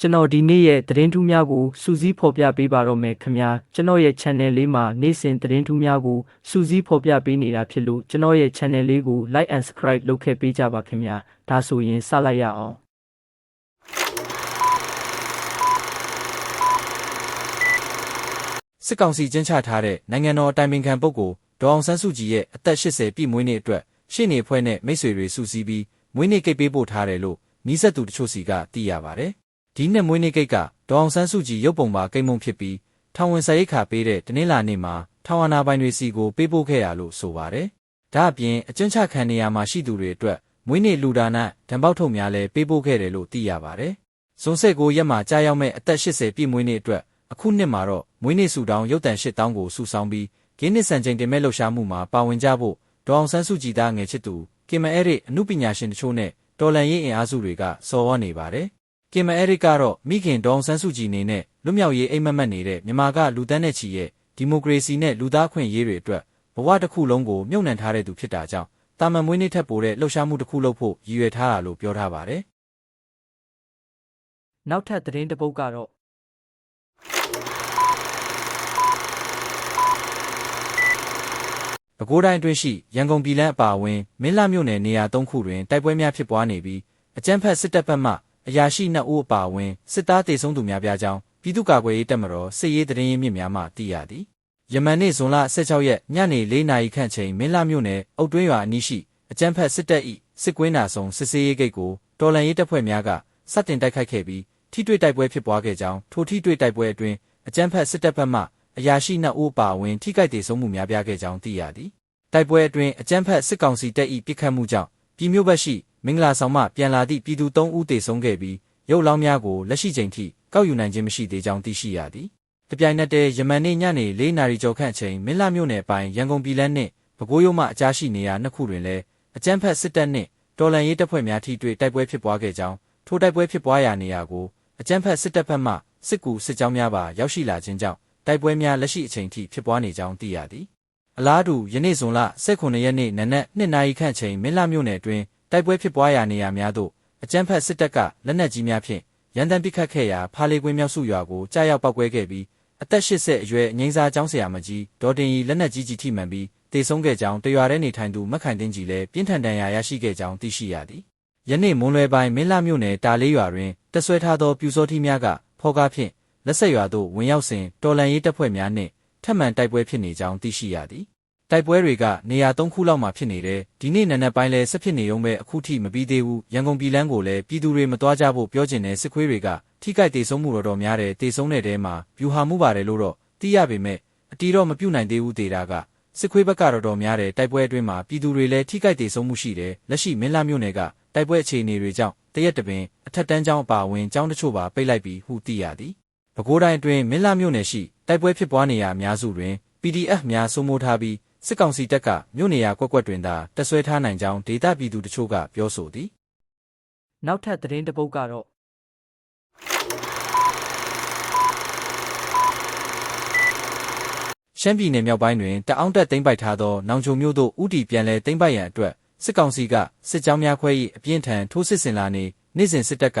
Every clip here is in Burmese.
ကျွန်တော်ဒီနေ့ရဲ့သတင်းထူးများကိုစူးစီးဖော်ပြပေးပါတော့မယ်ခင်ဗျာကျွန်တော်ရဲ့ channel လေးမှာနေ့စဉ်သတင်းထူးများကိုစူးစီးဖော်ပြပေးနေတာဖြစ်လို့ကျွန်တော်ရဲ့ channel လေးကို like and subscribe လုပ်ခဲ့ပေးကြပါခင်ဗျာဒါဆိုရင်စလိုက်ရအောင်စစ်ကောင်စီကျင်းချထားတဲ့နိုင်ငံတော်အတိုင်ပင်ခံပုဂ္ဂိုလ်ဒေါအောင်ဆန်းစုကြည်ရဲ့အသက်80ပြည့်မွေးနေ့အတွက်ရှေ့နေဖွဲ့နဲ့မိတ်ဆွေတွေစုစည်းပြီးမွေးနေ့ကိတ်ပေးပို့ထားတယ်လို့နီးစပ်သူတချို့စီကသိရပါတယ်။ ဒီနှစ်မွေးနေ့ကိတ်ကဒေါအောင်ဆန်းစုကြည်ရုပ်ပုံပါကိတ်မုံဖြစ်ပြီးထောင်ဝင်စာရိတ်ခါပေးတဲ့တနင်္လာနေ့မှာထောင်ဝနာပိုင်တွေစီကိုပေးပို့ခဲ့ရလို့ဆိုပါတယ်။ဒါအပြင်အကျဉ်းချခံနေရမှာရှိသူတွေအတွက်မွေးနေ့လူဒါနဓာန်ပေါက်ထုတ်များလည်းပေးပို့ခဲ့တယ်လို့သိရပါတယ်။ဇွန်ဆက်ကိုရက်မှာကြာရောက်မဲ့အသက်80ပြည့်မွေးနေ့အတွက်အခုနှစ်မှာတော့မွေးနေ့စုတောင်းရုပ်တံ8000ကိုစုဆောင်းပြီးဂင်းနစ်စံချိန်တင်မဲ့လှုပ်ရှားမှုမှာပါဝင်ကြဖို့ဒေါအောင်ဆန်းစုကြည်သားငယ်ချစ်သူကင်မအဲရစ်အမှုပညာရှင်တချို့နဲ့တော်လန်ရေးအင်အားစုတွေကစော်ဝါနေပါတယ်။ ကင်မအဲရစ်ကတော့မိခင်ဒေါအောင်ဆန်းစုကြည်နေနဲ့လွတ်မြောက်ရေးအိမ်မက်မက်နေတဲ့မြန်မာကလူသန်းနဲ့ချီရဲ့ဒီမိုကရေစီနဲ့လူသားခွင့်ရေးတွေအတွက်ဘဝတစ်ခုလုံးကိုမြုပ်နှံထားတဲ့သူဖြစ်တာကြောင့်တာမန်မွေးနေ့ထက်ပိုတဲ့လှုပ်ရှားမှုတစ်ခုလုပ်ဖို့ရည်ရွယ်ထားတာလို့ပြောထားပါတယ်နောက်ထပ်သတင်းတစ်ပုဒ်ကတော့ပဲခူးတိုင်းအတွင်းရှိရန်ကုန်ပြည်လန်းအပါအဝင်မင်းလှမြို့နယ်နေရာ၃ခုတွင်တိုက်ပွဲများဖြစ်ပွားနေပြီးအကြမ်းဖက်စစ်တပ်ဘက်မှ အရာရှိ2ဦးအပါအဝင်စစ်သားတေဆုံးသူများပြားကြောင်းပြည်သူ့ကာကွယ်ရေးတပ်မတော်စစ်ရေးတရင်ရင်းမြစ်များမှသိရသည်ယမန်နေ့ဇွန်လ16ရက်ညနေ4နာရီခန့်ချိန်မင်းလှမြို့နယ်အုတ်တွင်းရွာအနီးရှိအကြမ်းဖက်စစ်တပ်၏စစ်ကွင်းနာဆောင်စစ်စေးရေးဂိတ်ကိုတော်လန်ရေးတပ်ဖွဲ့များကစတင်တိုက်ခိုက်ခဲ့ပြီးထိတွေ့တိုက်ပွဲဖြစ်ပွားခဲ့ကြောင်းထိုထိတွေ့တိုက်ပွဲအတွင်းအကြမ်းဖက်စစ်တပ်ဘက်မှအရာရှိ2ဦးအပါအဝင်ထိခိုက်ဒေဆုံးမှုများပြားခဲ့ကြောင်းသိရသည်တိုက်ပွဲအတွင်းအကြမ်းဖက်စစ်ကောင်စီတပ်၏ပစ်ခတ်မှုကြောင့် ပြည်မြို့ဘက်ရှိမင်္ဂလာဆောင်မှပြန်လာသည့်ပြည်သူ3ဦးသေဆုံးခဲ့ပြီးရုပ်လောင်းများကိုလက်ရှိချိန်ထိကောက်ယူနိုင်ခြင်းမရှိသေးကြောင်းသိရှိရသည်။တပြိုင်နက်တည်းယမန်နေ့ညနေ၄နာရီကျော်ခန့်အချိန်မင်းလာမြို့နယ်ပိုင်းရန်ကုန်ပြည်လန်းနှင့်ပဲခူးရိုးမှအကြားရှိနေရာနှစ်ခုတွင်လည်းအကြမ်းဖက်စစ်တပ်နှင့်တော်လှန်ရေးတပ်ဖွဲ့များထိတွေ့တိုက်ပွဲဖြစ်ပွားခဲ့ကြောင်းထိုတိုက်ပွဲဖြစ်ပွားရာနေရာကိုအကြမ်းဖက်စစ်တပ်ဘက်မှစစ်ကူစစ်ကြောင်းများပါရောက်ရှိလာခြင်းကြောင့်တိုက်ပွဲများလက်ရှိအချိန်ထိဖြစ်ပွားနေကြောင်းသိရသည်။ အလားတူယနေ့ဇွန်လ18ရက်နေ့နနက်2နာရီခန့်ချိန်မင်းလာမြို့နယ်အတွင်းတိုက်ပွဲဖြစ်ပွားရာနေရာများသို့အကြမ်းဖက်စစ်တပ်ကလက်နက်ကြီးများဖြင့်ရန်တမ်းပစ်ခတ်ခဲ့ရာဖားလေးကွင်းမြောက်စုရွာကိုကြားရောက်ပောက်ကွဲခဲ့ပြီးအသက်80အရွယ်အငိမ့်စားကျောင်းဆရာမကြီးဒေါ်တင်ရီလက်နက်ကြီးကြီးထိမှန်ပြီးတေဆုံးခဲ့ကြောင်းတရွာထဲနေထိုင်သူမက်ခိုင်တင်းကြီးလည်းပြင်းထန်ဒဏ်ရာရရှိခဲ့ကြောင်းသိရှိရသည်ယနေ့မွန်းလွယ်ပိုင်းမင်းလာမြို့နယ်တာလေးရွာတွင်တဆွဲထားသောပြူစောထီးများကဖော်ကားဖြင့်လက်ဆက်ရွာသို့ဝင်ရောက်စဉ်တော်လန်ရေးတပ်ဖွဲ့များနှင့် ထပ်မံတိုက်ပွဲဖြစ်နေကြောင်းသိရှိရသည်တိုက်ပွဲတွေကနေရာ၃ခုလောက်မှာဖြစ်နေတယ်ဒီနေ့နံနက်ပိုင်းလဲဆက်ဖြစ်နေုံပဲအခုထိမပြီးသေးဘူးရန်ကုန်ပြည်လန်းကိုလည်းပြည်သူတွေမသွားကြဖို့ပြောကျင်တဲ့စစ်ခွေးတွေကထိခိုက်ဒေဆုံးမှုတော်တော်များတယ်ဒေဆုံးတဲ့တဲမှာဗျူဟာမှုပါတယ်လို့တော့သိရပေမဲ့အတီးတော့မပြုတ်နိုင်သေးဘူးဒေတာကစစ်ခွေးဘက်ကတော့တော်များတယ်တိုက်ပွဲအတွင်းမှာပြည်သူတွေလည်းထိခိုက်ဒေဆုံးမှုရှိတယ်လက်ရှိမင်းလာမြို့နယ်ကတိုက်ပွဲအခြေအနေတွေကြောင့်တရက်တပင်အထက်တန်းကျောင်းအပါအဝင်ကျောင်းတချို့ပါပိတ်လိုက်ပြီးဟုသိရသည် ပဲခူးတိုင်းအတွင်းမင်းလာမြို့နယ်ရှိတိုက်ပွဲဖြစ်ပွားနေရာအများစုတွင် PDF များစိုးမိုးထားပြီးစစ်ကောင်စီတပ်ကမြို့နေရာကွက်ကွက်တွင်သာတက်ဆွဲထားနိုင်ကြောင်းဒေသပြည်သူတချို့ကပြောဆိုသည်နောက်ထပ်သတင်းတစ်ပုဒ်ကတော့ရှမ်းပြည်နယ်မြောက်ပိုင်းတွင်တအောင်းတက်သိမ်းပိုက်ထားသောနောင်ချုံမြို့သို့ဥတီပြန်လည်သိမ်းပိုက်ရန်အတွက်စစ်ကောင်စီကစစ်ကြောင်းများခွဲ၏အပြင်းထန်ထိုးစစ်ဆင်လာနေနေ့စဉ်စစ်တပ်က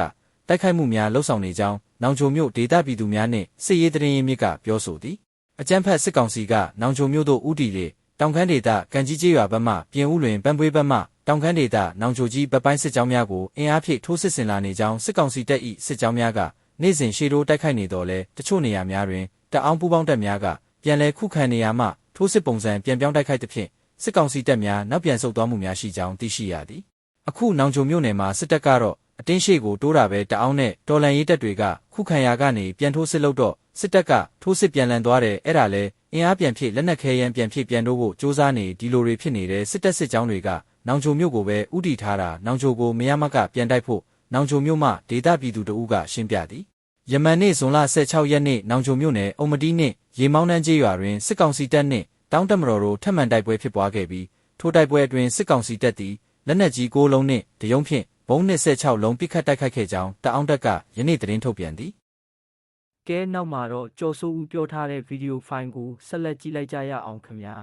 တိုက်ခိုက်မှုများလှုပ်ဆောင်နေကြောင်း နောင်ချုံမြို့ဒေသပြည်သူများနှင့်စစ်ရေးတရင်ရင်းမြစ်ကပြောဆိုသည်အကြမ်းဖက်စစ်ကောင်စီကနောင်ချုံမြို့သို့ဥတီလေတောင်ခမ်းဒေသကန်ကြီးကျေးရွာဘက်မှပြင်ဦးလွင်ပန်းပွေးဘက်မှတောင်ခမ်းဒေသနောင်ချိုကြီးဘက်ပိုင်းစစ်ကြောင်းများကိုအင်အားဖြည့်ထိုးစစ်ဆင်လာနေကြောင်းစစ်ကောင်စီတပ်၏စစ်ကြောင်းများကနေ့စဉ်ရှေ့တိုးတိုက်ခိုက်နေတော်လဲတချို့နေရာများတွင်တအောင်းပူပေါင်းတပ်များကပြန်လည်ခုခံနေရာမှထိုးစစ်ပုံစံပြန်ပြောင်းတိုက်ခိုက်သဖြင့်စစ်ကောင်စီတပ်များနောက်ပြန်ဆုတ်သွားမှုများရှိကြောင်းသိရှိရသည်အခုနောင်ချိုမြို့နယ်မှာစစ်တပ်ကတော့ အတင်းရှိကိုတိုးတာပဲတအောင်းနဲ့တော်လန်ရေးတပ်တွေကခုခံရာကနေပြန်ထိုးစစ်လုပ်တော့စစ်တပ်ကထိုးစစ်ပြန်လန်သွားတယ်အဲ့ဒါလဲအင်အားပြန်ဖြည့်လက်နက်ခဲယမ်းပြန်ဖြည့်ပြန်တို့ဖို့စ조사နေဒီလိုတွေဖြစ်နေတဲ့စစ်တပ်စစ်ကြောင်းတွေကနောင်ချိုမြို့ကိုပဲဥတီထားတာနောင်ချိုကိုမရမကပြန်တိုက်ဖို့နောင်ချိုမြို့မှဒေသပြည်သူတအုပ်ကရှင်းပြသည်ယမန်နေ့ဇွန်လ16ရက်နေ့နောင်ချိုမြို့နယ်အုံမတီးနှင့်ရေမောင်းနှန်းကျေးရွာတွင်စစ်ကောင်စီတပ်နှင့်တောင်းတမတော်တို့ထပ်မံတိုက်ပွဲဖြစ်ပွားခဲ့ပြီးထိုတိုက်ပွဲအတွင်းစစ်ကောင်စီတပ်သည်လက်နက်ကြီး၉လုံးနှင့်တရုံးဖြင့် ဘုံ26လုံးပစ်ခတ်တိုက်ခိုက်ခဲ့ကြောင်းတအောင်းတက်ကယနေ့သတင်းထုတ်ပြန်သည်ကဲနောက်မှာတော့ကြော်စိုးဦးပြောထားတဲ့ဗီဒီယိုဖိုင်ကိုဆက်လက်ကြည့်လိုက်ကြရအောင်ခင်ဗျာ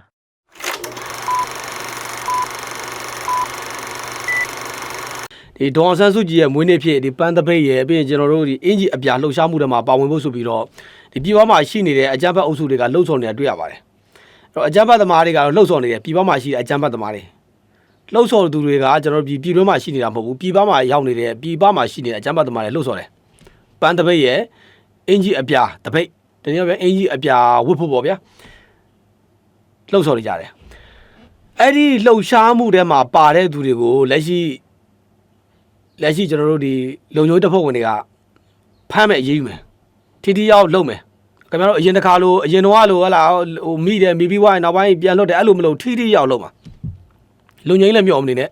ဒီဒေါအောင်ဆန်းစုကြည်ရဲ့မွေးနေ့ဖြစ်ဒီပန်းတပိတ်ရဲ့ပြီးရင်ကျွန်တော်တို့ဒီအင်ဂျီအပြာလှုပ်ရှားမှုတွေမှာပါဝင်ဖို့ဆိုပြီးတော့ဒီပြည်ပမှာရှိနေတဲ့အကြမ်းဖက်အုပ်စုတွေကလှုပ်ဆောင်နေတာတွေ့ရပါတယ်အဲ့တော့အကြမ်းဖက်သမားတွေကတော့လှုပ်ဆောင်နေတယ်ပြည်ပမှာရှိတဲ့အကြမ်းဖက်သမားတွေ လှုပ်ဆောင်သူတွေကကျွန်တော်တို့ပြည်ပြည်တွင်းမှာရှိနေတာမဟုတ်ဘူးပြည်ပမှာရောက်နေတဲ့ပြည်ပမှာရှိနေတဲ့အကြမ်းဖက်သမားတွေလှုပ်ဆောင်တယ်ပန်းတပိတ်ရဲ့အင်ဂျီအပြာတပိတ်တနည်းအားဖြင့်အင်ဂျီအပြာဝတ်ဖို့ပေါ့ဗျာလှုပ်ဆောင်နေကြတယ်အဲ့ဒီလှုပ်ရှားမှုတွေမှာပါတဲ့သူတွေကိုလက်ရှိလက်ရှိကျွန်တော်တို့ဒီလုံချိုးတပ်ဖွဲ့ဝင်တွေကဖမ်းမဲ့အရေးယူမယ်ထီထီရောက်လုပ်မယ်ခင်ဗျားတို့အရင်တစ်ခါလိုအရင်တော့လိုဟလာဟိုမိတယ်မိပြီးွားရင်နောက်ပိုင်းပြန်လွတ်တယ်အဲ့လိုမလုပ်ထီထီရောက်လုပ်မှာ လုံငိမ့်လည်းမြော့မနေနဲ့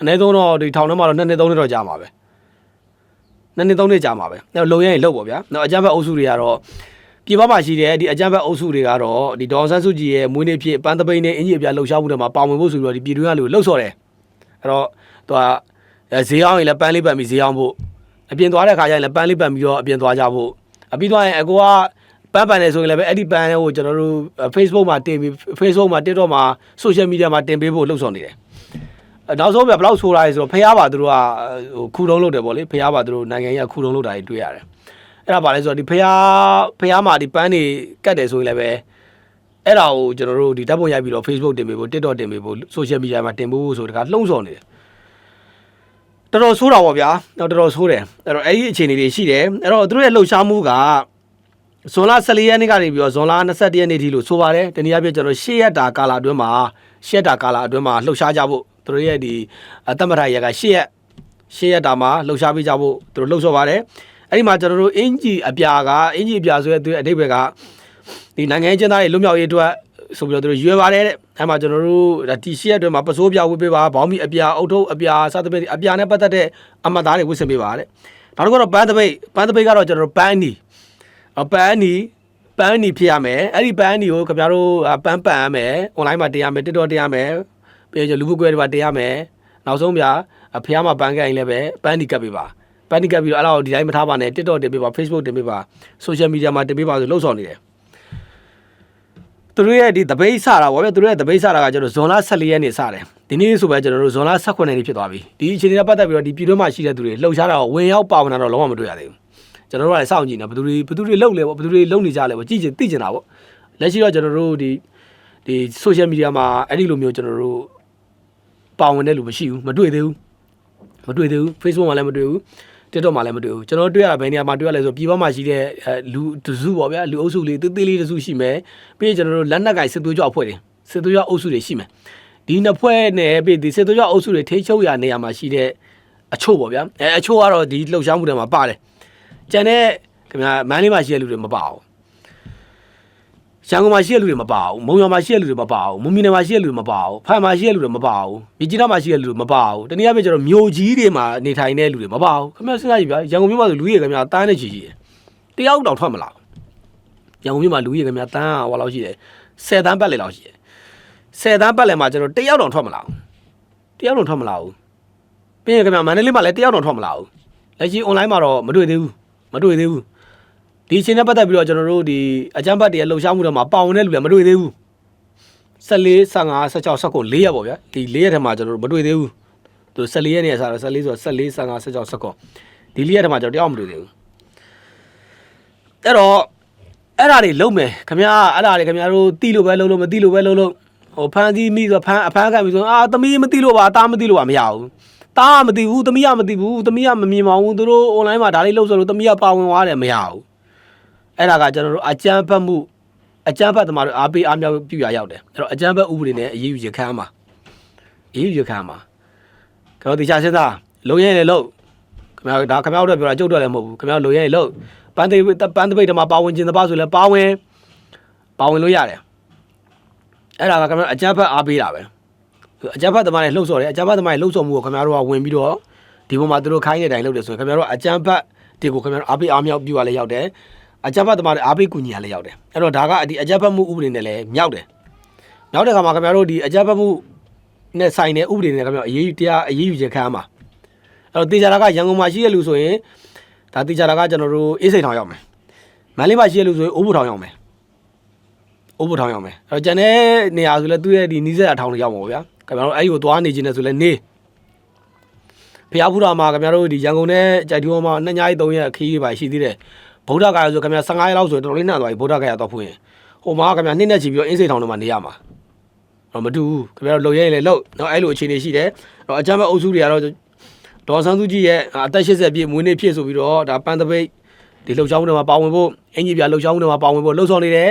အနည်းဆုံးတော့ဒီထောင်ထဲမှာတော့နှစ်နှစ်သုံးနှစ်တော့ကြာမှာပဲနှစ်နှစ်သုံးနှစ်ကြာမှာပဲအဲ့တော့လုံရရင်လုပ်ပေါ့ဗျာနောက်အကြမ်းဖက်အုပ်စုတွေကတော့ပြည်ပမှာရှိတဲ့ဒီအကြမ်းဖက်အုပ်စုတွေကတော့ဒီဒေါ်ဆန်းစုကြည်ရဲ့မွေးနေ့ဖြစ်ပန်းတပိန်နဲ့အင်ကြီးအပြလှုပ်ရှားမှုတွေမှာပါဝင်ဖို့ဆိုပြီးတော့ဒီပြည်တွင်းကလူလှုပ်ဆော်တယ်အဲ့တော့သူကအဲဈေးအောင်ရင်လည်းပန်းလေးပတ်ပြီးဈေးအောင်ဖို့အပြင်သွားတဲ့ခါကျရင်လည်းပန်းလေးပတ်ပြီးတော့အပြင်သွားကြဖို့အပြီးသွားရင်အကိုကပန်းပန်နေဆိုရင်လည်းပဲအဲ့ဒီပန်းကိုကျွန်တော်တို့ Facebook မှာတင်ပြီး Facebook မှာ TikTok မှာ Social Media မှာတင်ပေးဖို့လှုပ်ဆောင်နေတယ်အဲ နောက်ဆုံးပြဘယ်လောက်ဆိုးလာလဲဆိုတော့ဖះပါသူတို့ကဟိုခူတုံးလုပ်တယ်ပေါ့လေဖះပါသူတို့နိုင်ငံကြီးကခူတုံးလုပ်တာတွေတွေ့ရတယ်အဲ့ဒါပါလဲဆိုတော့ဒီဖះဖះမှာဒီပန်းတွေကတ်တယ်ဆိုရင်လည်းပဲအဲ့ဒါကိုကျွန်တော်တို့ဒီဓာတ်ပုံရိုက်ပြီးတော့ Facebook တင်ပေးဖို့ TikTok တင်ပေးဖို့ Social Media မှာတင်ဖို့ဆိုတခါလှုံ့ဆော်နေတယ်တော်တော်ဆိုးတာပေါ့ဗျာတော့တော်တော်ဆိုးတယ်အဲ့တော့အဲ့ဒီအခြေအနေတွေရှိတယ်အဲ့တော့သူတို့ရဲ့လှုပ်ရှားမှုကဇွန်လ14ရက်နေ့ကနေပြီးတော့ဇွန်လ21ရက်နေ့ထိလို့ဆိုပါတယ်တနည်းအားဖြင့်ကျွန်တော်10ရက်တာကာလအတွင်းမှာ10ရက်တာကာလအတွင်းမှာလှုပ်ရှားကြဖို့ သူတို့ရဲ့ဒီအတမထရက်က10ရက်10ရက်တာမှာလှုပ်ရှားပေးကြဖို့သူတို့လှုပ်ဆော်ပါတယ်အဲ့ဒီမှာကျွန်တော်တို့အင်ဂျီအပြာကအင်ဂျီအပြာဆိုတဲ့သူရဲ့အဓိပ္ပာယ်ကဒီနိုင်ငံရေးကျင်းသားတွေလွတ်မြောက်ရေးအတွက်ဆိုပြီးတော့သူတို့ရွယ်ပါတယ်တဲ့အဲ့မှာကျွန်တော်တို့ဒါတီရှီရက်အတွင်းမှာပစိုးပြဝတ်ပေးပါဘောင်းမီအပြာအုတ်ထုပ်အပြာစသဖြင့်အပြာနဲ့ပတ်သက်တဲ့အမှတ်သားတွေဝတ်ဆင်ပေးပါတဲ့နောက်တစ်ခုကတော့ပန်းတပိတ်ပန်းတပိတ်ကတော့ကျွန်တော်တို့ပန်းနီအပန်းနီပန်းနီဖြစ်ရမယ်အဲ့ဒီပန်းနီကိုခင်ဗျားတို့ပန်းပန်ရမယ် online မှာတင်ရမယ် TikTok တင်ရမယ် ပြီးတော့လူမှုကွဲတွေမှာတင်ရမယ်နောက်ဆုံးဗျာအဖះမှာပန်းကရင်လည်းပဲပန်းနီကပ်ပေးပါပန်းနီကပ်ပြီးတော့အဲ့လောက်ဒီတိုင်းမထားပါနဲ့ TikTok တင်ပေးပါ Facebook တင်ပေးပါ social media မှာတင်ပေးပါဆိုလှုပ်ဆောင်နေတယ်သူတို့ရဲ့ဒီတပိတ်စတာဗောဗျသူတို့ရဲ့တပိတ်စတာကကျွန်တော်ဇွန်လ14ရက်နေ့စတယ်ဒီနေ့ဆိုပဲကျွန်တော်တို့ဇွန်လ18ရက်နေ့ဖြစ်သွားပြီဒီအချိန်နဲ့ပတ်သက်ပြီးတော့ဒီပြည်တွင်းမှာရှိတဲ့သူတွေလှုပ်ရှားတာကိုဝင်ရောက်ပါဝင်တာတော့လုံးဝမတွေ့ရသေးဘူးကျွန်တော်တို့ကလည်းစောင့်ကြည့်နေဘယ်သူတွေဘယ်သူတွေလှုပ်လဲဗောဘယ်သူတွေလှုပ်နေကြလဲဗောကြည့်ချင်သိချင်တာဗောလက်ရှိတော့ကျွန်တော်တို့ဒီဒီ social media မှာအဲ့ဒီလိုမျိုးကျွန်တော်တို့ ပါဝင်တဲ့လူမရှိဘူးမတွေ့သေးဘူးမတွေ့သေးဘူး Facebook မှာလည်းမတွေ့ဘူး TikTok မှာလည်းမတွေ့ဘူးကျွန်တော်တွေ့ရတာဘယ်နေရာမှာတွေ့ရလဲဆိုပြည်ပမှာရှိတဲ့အဲလူတစုပေါ့ဗျာလူအုပ်စုလေးသေးသေးလေးတစုရှိမယ်ပြီးရင်ကျွန်တော်တို့လက်နက်ကင်စစ်သွေးကြွအဖွဲ့တွေစစ်သွေးကြွအုပ်စုတွေရှိမယ်ဒီနှစ်ဖွဲ့နဲ့ပြီးဒီစစ်သွေးကြွအုပ်စုတွေထိချုပ်ရနေရာမှာရှိတဲ့အချို့ပေါ့ဗျာအဲအချို့ကတော့ဒီလှုပ်ရှားမှုတွေမှာပါတယ်ကျန်တဲ့ခင်ဗျာမန်းလေးမှာရှိတဲ့လူတွေမပါဘူး ရန်ကုန်မှာရှိတဲ့လူတွေမပါဘူးမုံရွာမှာရှိတဲ့လူတွေမပါဘူးမွန်ပြည်နယ်မှာရှိတဲ့လူတွေမပါဘူးဖန်မှာရှိတဲ့လူတွေမပါဘူးမြကြီးနားမှာရှိတဲ့လူတွေမပါဘူးတနည်းအားဖြင့်ကျွန်တော်မြို့ကြီးတွေမှာနေထိုင်တဲ့လူတွေမပါဘူးခင်ဗျာစဉ်းစားကြည့်ဗျာရန်ကုန်မြို့မှာဆိုလူကြီးတွေခင်ဗျာတန်းနေချီကြီးတယ်တယောက်တောင်ထွက်မလာဘူးရန်ကုန်မြို့မှာလူကြီးတွေခင်ဗျာတန်းဟောလောက်ရှိတယ်10တန်းပတ်လေလောက်ရှိတယ်10တန်းပတ်လေမှာကျွန်တော်တယောက်တောင်ထွက်မလာဘူးတယောက်တောင်ထွက်မလာဘူးပြီးရင်ခင်ဗျာမန္တလေးမှာလည်းတယောက်တောင်ထွက်မလာဘူးလက်ရှိ online မှာတော့မတွေ့သေးဘူးမတွေ့သေးဘူး ဒီအချိန်နဲ့ပတ်သက်ပြီးတော့ကျွန်တော်တို့ဒီအကြမ်းဖတ်တွေလှုပ်ရှားမှုတွေမှာပါဝင်တဲ့လူတွေမတွေ့သေးဘူး14 15 16 19 4ရက်ပေါ့ဗျာဒီ4ရက်ထဲမှာကျွန်တော်တို့မတွေ့သေးဘူးသူ14ရက်နေရာစားတော့14ဆိုတော့14 15 16 19ဒီ4ရက်ထဲမှာကျွန်တော်တယောက်မတွေ့သေးဘူးအဲ့တော့အဲ့ဒါတွေလုံးမယ်ခမရအဲ့ဒါတွေခမရတို့တီးလို့ပဲလုံးလို့မတီးလို့ပဲလုံးလို့ဟိုဖမ်းသီးမိဆိုဖမ်းအဖမ်းခံပြီဆိုအာသမီးမတီးလို့ပါတားမတီးလို့ပါမရဘူးတားမတီးဘူးသမီးကမတီးဘူးသမီးကမမြင်ပါဘူးသူတို့ online မှာဒါလေးလှုပ်ဆိုလို့သမီးကပါဝင်သွားတယ်မရဘူး အဲ့ဒါကကျွန်တော်တို့အကြမ်းဖက်မှုအကြမ်းဖက်သမားတို့အားပေးအားမြောက်ပြုရရောက်တယ်အဲ့တော့အကြမ်းဖက်ဥပဒေနဲ့အရေးယူရခံမှာအရေးယူရခံမှာကျွန်တော်တရားစဉ်းစားလုံရဲလေလို့ခင်ဗျားဒါခင်ဗျားတို့ပြောတာကြုတ်တော့လည်းမဟုတ်ဘူးခင်ဗျားလုံရဲလေလို့ပန်းသိပန်းတပိတ်တမှာပါဝင်ခြင်းတပါဆိုလဲပါဝင်ပါဝင်လို့ရတယ်အဲ့ဒါကခင်ဗျားအကြမ်းဖက်အားပေးတာပဲအကြမ်းဖက်သမားတွေလှုပ်ဆော်တယ်အကြမ်းဖက်သမားတွေလှုပ်ဆော်မှုကိုခင်ဗျားတို့ကဝင်ပြီးတော့ဒီပေါ်မှာသူတို့ခိုင်းတဲ့အတိုင်းလုပ်တယ်ဆိုရင်ခင်ဗျားတို့အကြမ်းဖက်တွေကိုခင်ဗျားတို့အားပေးအားမြောက်ပြုရလဲရောက်တယ် အကြမ်းဖက်သမားတွေအားပေးကူညီရလဲရောက်တယ်အဲ့တော့ဒါကဒီအကြမ်းဖက်မှုဥပဒေနဲ့လည်းမြောက်တယ်မြောက်တဲ့ခါမှာခင်ဗျားတို့ဒီအကြမ်းဖက်မှုနဲ့ဆိုင်တဲ့ဥပဒေနဲ့ခင်ဗျားအရေးယူတရားအရေးယူခြင်းခံရမှာအဲ့တော့တေချာတာကရန်ကုန်မှာရှိတဲ့လူဆိုရင်ဒါတေချာတာကကျွန်တော်တို့အေးစိန်ထောင်ရောက်မယ်မန္တလေးမှာရှိတဲ့လူဆိုရင်အိုးဘူထောင်ရောက်မယ်အိုးဘူထောင်ရောက်မယ်အဲ့တော့ကျန်တဲ့နေရာဆိုလဲသူ့ရဲ့ဒီနီးစက်အထောင်တွေရောက်မှာပေါ့ဗျာခင်ဗျားတို့အဲ့ဒီကိုသွားနေခြင်းနဲ့ဆိုလဲနေဖျားဖူးတာမှာခင်ဗျားတို့ဒီရန်ကုန်နဲ့ကြိုက်တူမှာနှစ်ညရီသုံးရက်ခီးတွေပါရှိသေးတယ် ဗုဒ္ဓဂါရဆိုခင်ဗျာ15ရက်လောက်ဆိုတော်တော်လေးနှံ့သွားပြီဗုဒ္ဓဂါရတော့ဖူးရင်ဟိုမှာခင်ဗျာနှစ်နဲ့ချီပြီးတော့အင်းစိတ်ထောင်တွေမှာနေရမှာတော့မတူဘူးခင်ဗျားတို့လုံရဲရင်လည်းလုံနော်အဲ့လိုအခြေအနေရှိတယ်တော့အကြမ်းဖက်အုပ်စုတွေကတော့ဒေါ်ဆန်းစုကြည်ရဲ့အသက်80ပြည့်မွေးနေ့ဖြစ်ဆိုပြီးတော့ဒါပန်းတပိတ်ဒီလှုပ်ရှားမှုတွေမှာပါဝင်ဖို့အင်ကြီးပြလှုပ်ရှားမှုတွေမှာပါဝင်ဖို့လှုပ်ဆောင်နေတယ်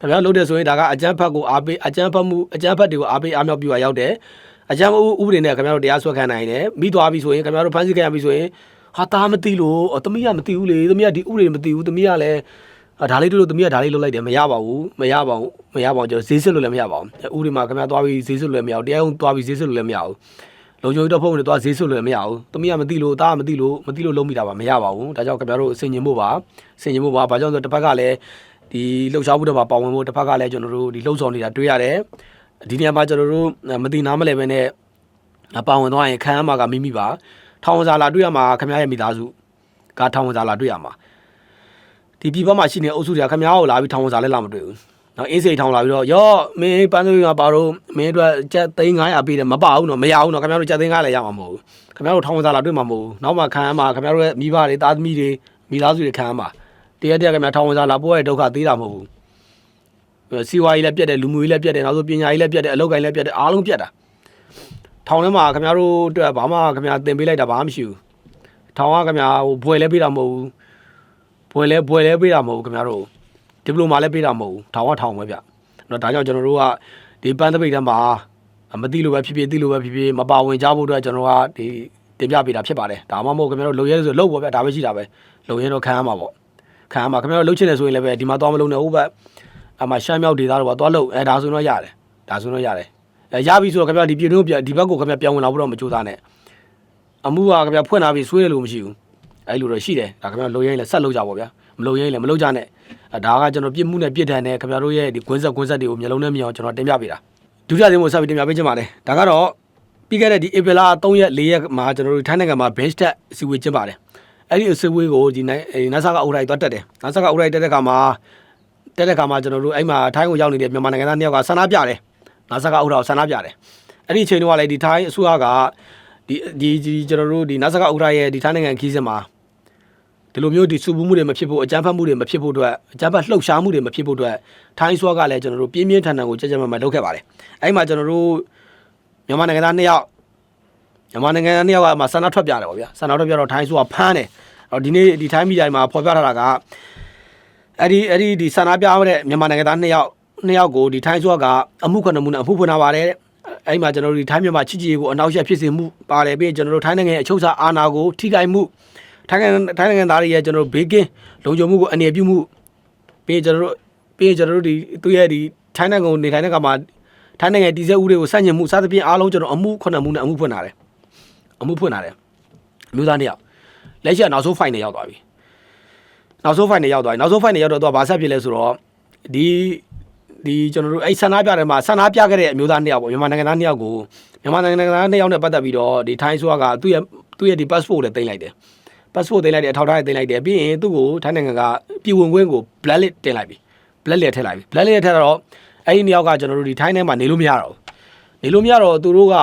ခင်ဗျားလှုပ်တယ်ဆိုရင်ဒါကအကြမ်းဖက်ကိုအားပေးအကြမ်းဖက်မှုအကြမ်းဖက်တွေကိုအားပေးအားမြောက်ပြရရောက်တယ်အကြမ်းဥဥပဒေနဲ့ခင်ဗျားတို့တရားစွဲခံနိုင်တယ်မိသွားပြီဆိုရင်ခင်ဗျားတို့ဖမ်းဆီးခံရပြီဆိုရင် ဟာတာမသိလို့အော်သမီးကမသိဘူးလေသမီးကဒီဥပဒေမသိဘူးသမီးကလည်းအာဒါလေးတို့လို့သမီးကဒါလေးလုပ်လိုက်တယ်မရပါဘူးမရပါဘူးမရပါဘူးကျွန်တော်ဈေးစစ်လို့လည်းမရပါဘူးဥပဒေမှာခင်ဗျားသွားပြီးဈေးစစ်လို့လည်းမရဘူးတရားရုံးသွားပြီးဈေးစစ်လို့လည်းမရဘူးလုံခြုံရေးတော့ဖုန်းနဲ့သွားဈေးစစ်လို့လည်းမရဘူးသမီးကမသိလို့တားမသိလို့မသိလို့လုံးမိတာပါမရပါဘူးဒါကြောင့်ခင်ဗျားတို့ဆင်ញင်ဖို့ပါဆင်ញင်ဖို့ပါဘာကြောင့်လဲဆိုတော့တစ်ဖက်ကလည်းဒီလှုပ်ရှားမှုတွေမှာပါဝင်ဖို့တစ်ဖက်ကလည်းကျွန်တော်တို့ဒီလှုပ်ဆောင်နေတာတွေ့ရတယ်ဒီနေရာမှာကျွန်တော်တို့မသိနားမလဲပဲနဲ့အပါဝင်သွားရင်ခံရမှာကမိမိပါ ထောင်ဝင်စာလာတွေ့ရမှာခမရရဲ့မိသားစုကထောင်ဝင်စာလာတွေ့ရမှာဒီပြည်ပမှာရှိနေအုပ်စုတွေကခမရကိုလာပြီးထောင်ဝင်စာလည်းလာမတွေ့ဘူးနော်အင်းစိတ်ထောင်လာပြီးတော့ရော့မင်းပန်းစိုးကပါတော့မင်းတို့ကျက်သိန်း900ပေးတယ်မပါဘူးနော်မရဘူးနော်ခမရတို့ကျက်သိန်း900လည်းရမှာမဟုတ်ဘူးခမရတို့ထောင်ဝင်စာလာတွေ့မှာမဟုတ်ဘူးနောက်မှခံရမှာခမရတို့ရဲ့မိဘတွေသားသမီးတွေမိသားစုတွေခံရမှာတရက်တရက်ခမရထောင်ဝင်စာလာပို့ရတဲ့ဒုက္ခသေးတာမဟုတ်ဘူးစီဝါကြီးလည်းပြတ်တယ်လူမှုကြီးလည်းပြတ်တယ်နောက်ဆိုပညာကြီးလည်းပြတ်တယ်အလုပ်ကိုင်းလည်းပြတ်တယ်အားလုံးပြတ်တာ ထောင်ထဲမှာခင်ဗျားတို့အတွက်ဘာမှခင်ဗျားတင်ပေးလိုက်တာဘာမှမရှိဘူးထောင်ကခင်ဗျားဟိုဘွယ်လဲပေးတာမဟုတ်ဘူးဘွယ်လဲဘွယ်လဲပေးတာမဟုတ်ဘူးခင်ဗျားတို့ဒီပလိုမာလဲပေးတာမဟုတ်ဘူးထောင်ကထောင်ပဲဗျနော်ဒါကြောင့်ကျွန်တော်တို့ကဒီပန်းသပိတ်ထဲမှာမသိလို့ပဲဖြစ်ဖြစ်သိလို့ပဲဖြစ်ဖြစ်မပါဝင်ကြဖို့အတွက်ကျွန်တော်ကဒီတင်ပြပေးတာဖြစ်ပါတယ်ဒါမှမဟုတ်ခင်ဗျားတို့လုံရဲဆိုလုံပေါ့ဗျဒါပဲရှိတာပဲလုံရဲတော့ခံရမှာပေါ့ခံရမှာခင်ဗျားတို့လှုပ်ချင်တယ်ဆိုရင်လည်းပဲဒီမှာသွားမလုံနဲ့ဟုတ်ပဲအမှရှမ်းမြောက်ဒေသတော့သွားလုံအဲဒါဆိုတော့ရတယ်ဒါဆိုတော့ရတယ်အဲ ရပြီဆိုတော့ခင်ဗျာဒီပြည်တွင်းပြဒီဘက်ကိုခင်ဗျာပြောင်းဝင်လာဖို့တော့မကြိုးစားနဲ့အမှုကခင်ဗျာဖွင့်လာပြီဆွေးရလို့မရှိဘူးအဲ့လိုတော့ရှိတယ်ဒါခင်ဗျာလိုရင်းလည်းဆက်လုပ်ကြပါဗျာမလိုရင်းလည်းမလုပ်ကြနဲ့အဲဒါကကျွန်တော်ပြစ်မှုနဲ့ပြစ်ဒဏ်နဲ့ခင်ဗျာတို့ရဲ့ဒီကွင်းဆက်ကွင်းဆက်တွေကိုမျိုးလုံးနဲ့မြင်အောင်ကျွန်တော်တင်ပြပေးတာဒုတိယသင်းကိုဆက်ပြီးတင်ပြပေးချင်ပါတယ်ဒါကတော့ပြီးခဲ့တဲ့ဒီဧပြီလ3ရက်4ရက်မှာကျွန်တော်တို့ထိုင်းနိုင်ငံမှာ bench test အစည်းအဝေးကျင်းပါတယ်အဲ့ဒီအစည်းအဝေးကိုဒီနိုင်နာဆာကအူရိုက်သွားတက်တယ်နာဆာကအူရိုက်တက်တဲ့ခါမှာတက်တဲ့ခါမှာကျွန်တော်တို့အဲ့မှာထိုင်းကိုရောက်နေတဲ့မြန်မာနိုင်ငံသားနှစ်ယောက်ကဆန္ဒပြတယ် နာဆာကအဥရာကိုဆန္ဒပြတယ်အဲ့ဒီအချိန်တုန်းကလည်းဒီထိုင်းအစိုးရကဒီဒီဒီကျွန်တော်တို့ဒီနာဆာကဥရာရဲ့ဒီထိုင်းနိုင်ငံခီးစင်မှာဒီလိုမျိုးဒီစုပူးမှုတွေမဖြစ်ဖို့အကြမ်းဖက်မှုတွေမဖြစ်ဖို့အတွက်အကြမ်းဖက်လှုပ်ရှားမှုတွေမဖြစ်ဖို့အတွက်ထိုင်းအစိုးရကလည်းကျွန်တော်တို့ပြင်းပြင်းထန်ထန်ကိုကြက်ကြက်မမလုပ်ခဲ့ပါတယ်အဲ့မှာကျွန်တော်တို့မြန်မာနိုင်ငံသားနှစ်ယောက်မြန်မာနိုင်ငံသားနှစ်ယောက်ကမှဆန္ဒထွက်ပြတယ်ပေါ့ဗျာဆန္ဒထွက်ပြတော့ထိုင်းအစိုးရဖမ်းတယ်အော်ဒီနေ့ဒီထိုင်းမီဒီယာမှာဖော်ပြထားတာကအဲ့ဒီအဲ့ဒီဒီဆန္ဒပြရတဲ့မြန်မာနိုင်ငံသားနှစ်ယောက် နှစ်ယောက်ကိုဒီထိုင်းစွာကအမှုခွင့်မှုနဲ့အမှုဖွင့်ထားပါတယ်တဲ့အဲ့မှာကျွန်တော်တို့ဒီထိုင်းမြန်မာချစ်ကြည်ရေးကိုအနောက်ရှက်ဖြစ်စေမှုပါတယ်ပြီးရင်ကျွန်တော်တို့ထိုင်းနိုင်ငံရဲ့အချုပ်အခြာအာဏာကိုထိခိုက်မှုထိုင်းနိုင်ငံထိုင်းနိုင်ငံသားတွေရဲ့ကျွန်တော်တို့ဘေးကင်းလုံခြုံမှုကိုအနေပြုမှုပြီးရင်ကျွန်တော်တို့ပြီးရင်ကျွန်တော်တို့ဒီသူရဲ့ဒီထိုင်းနိုင်ငံကိုနေထိုင်တဲ့ကမှာထိုင်းနိုင်ငံတည်ဆဲဥပဒေကိုစန့်ကျင်မှုစသဖြင့်အားလုံးကျွန်တော်အမှုခွင့်မှုနဲ့အမှုဖွင့်ထားတယ်အမှုဖွင့်ထားတယ်အမျိုးသားနှစ်ယောက်လက်ရှိကနောက်ဆုံး fine နဲ့ရောက်သွားပြီနောက်ဆုံး fine နဲ့ရောက်သွားပြီနောက်ဆုံး fine နဲ့ရောက်တော့သူကဘာဆက်ဖြစ်လဲဆိုတော့ဒီ ဒီကျွန်တော်တို့အဲ့ဆန္ဒပြတယ်မှာဆန္ဒပြခဲ့တဲ့အမျိုးသားနှစ်ယောက်ပေါ့မြန်မာနိုင်ငံသားနှစ်ယောက်ကိုမြန်မာနိုင်ငံသားနှစ်ယောက်နဲ့ပတ်သက်ပြီးတော့ဒီထိုင်းဆိုကသူ့ရဲ့သူ့ရဲ့ဒီ passport လည်းတင်လိုက်တယ် passport တင်လိုက်တယ်အထောက်အထားတင်လိုက်တယ်ပြီးရင်သူ့ကိုထိုင်းနိုင်ငံကပြည်ဝင်ခွင့်ကို blacklist တင်လိုက်ပြီ blacklist ထည့်လိုက်ပြီ blacklist ထည့်တော့အဲ့ဒီနှစ်ယောက်ကကျွန်တော်တို့ဒီထိုင်းထဲမှာနေလို့မရတော့ဘူးနေလို့မရတော့သူတို့က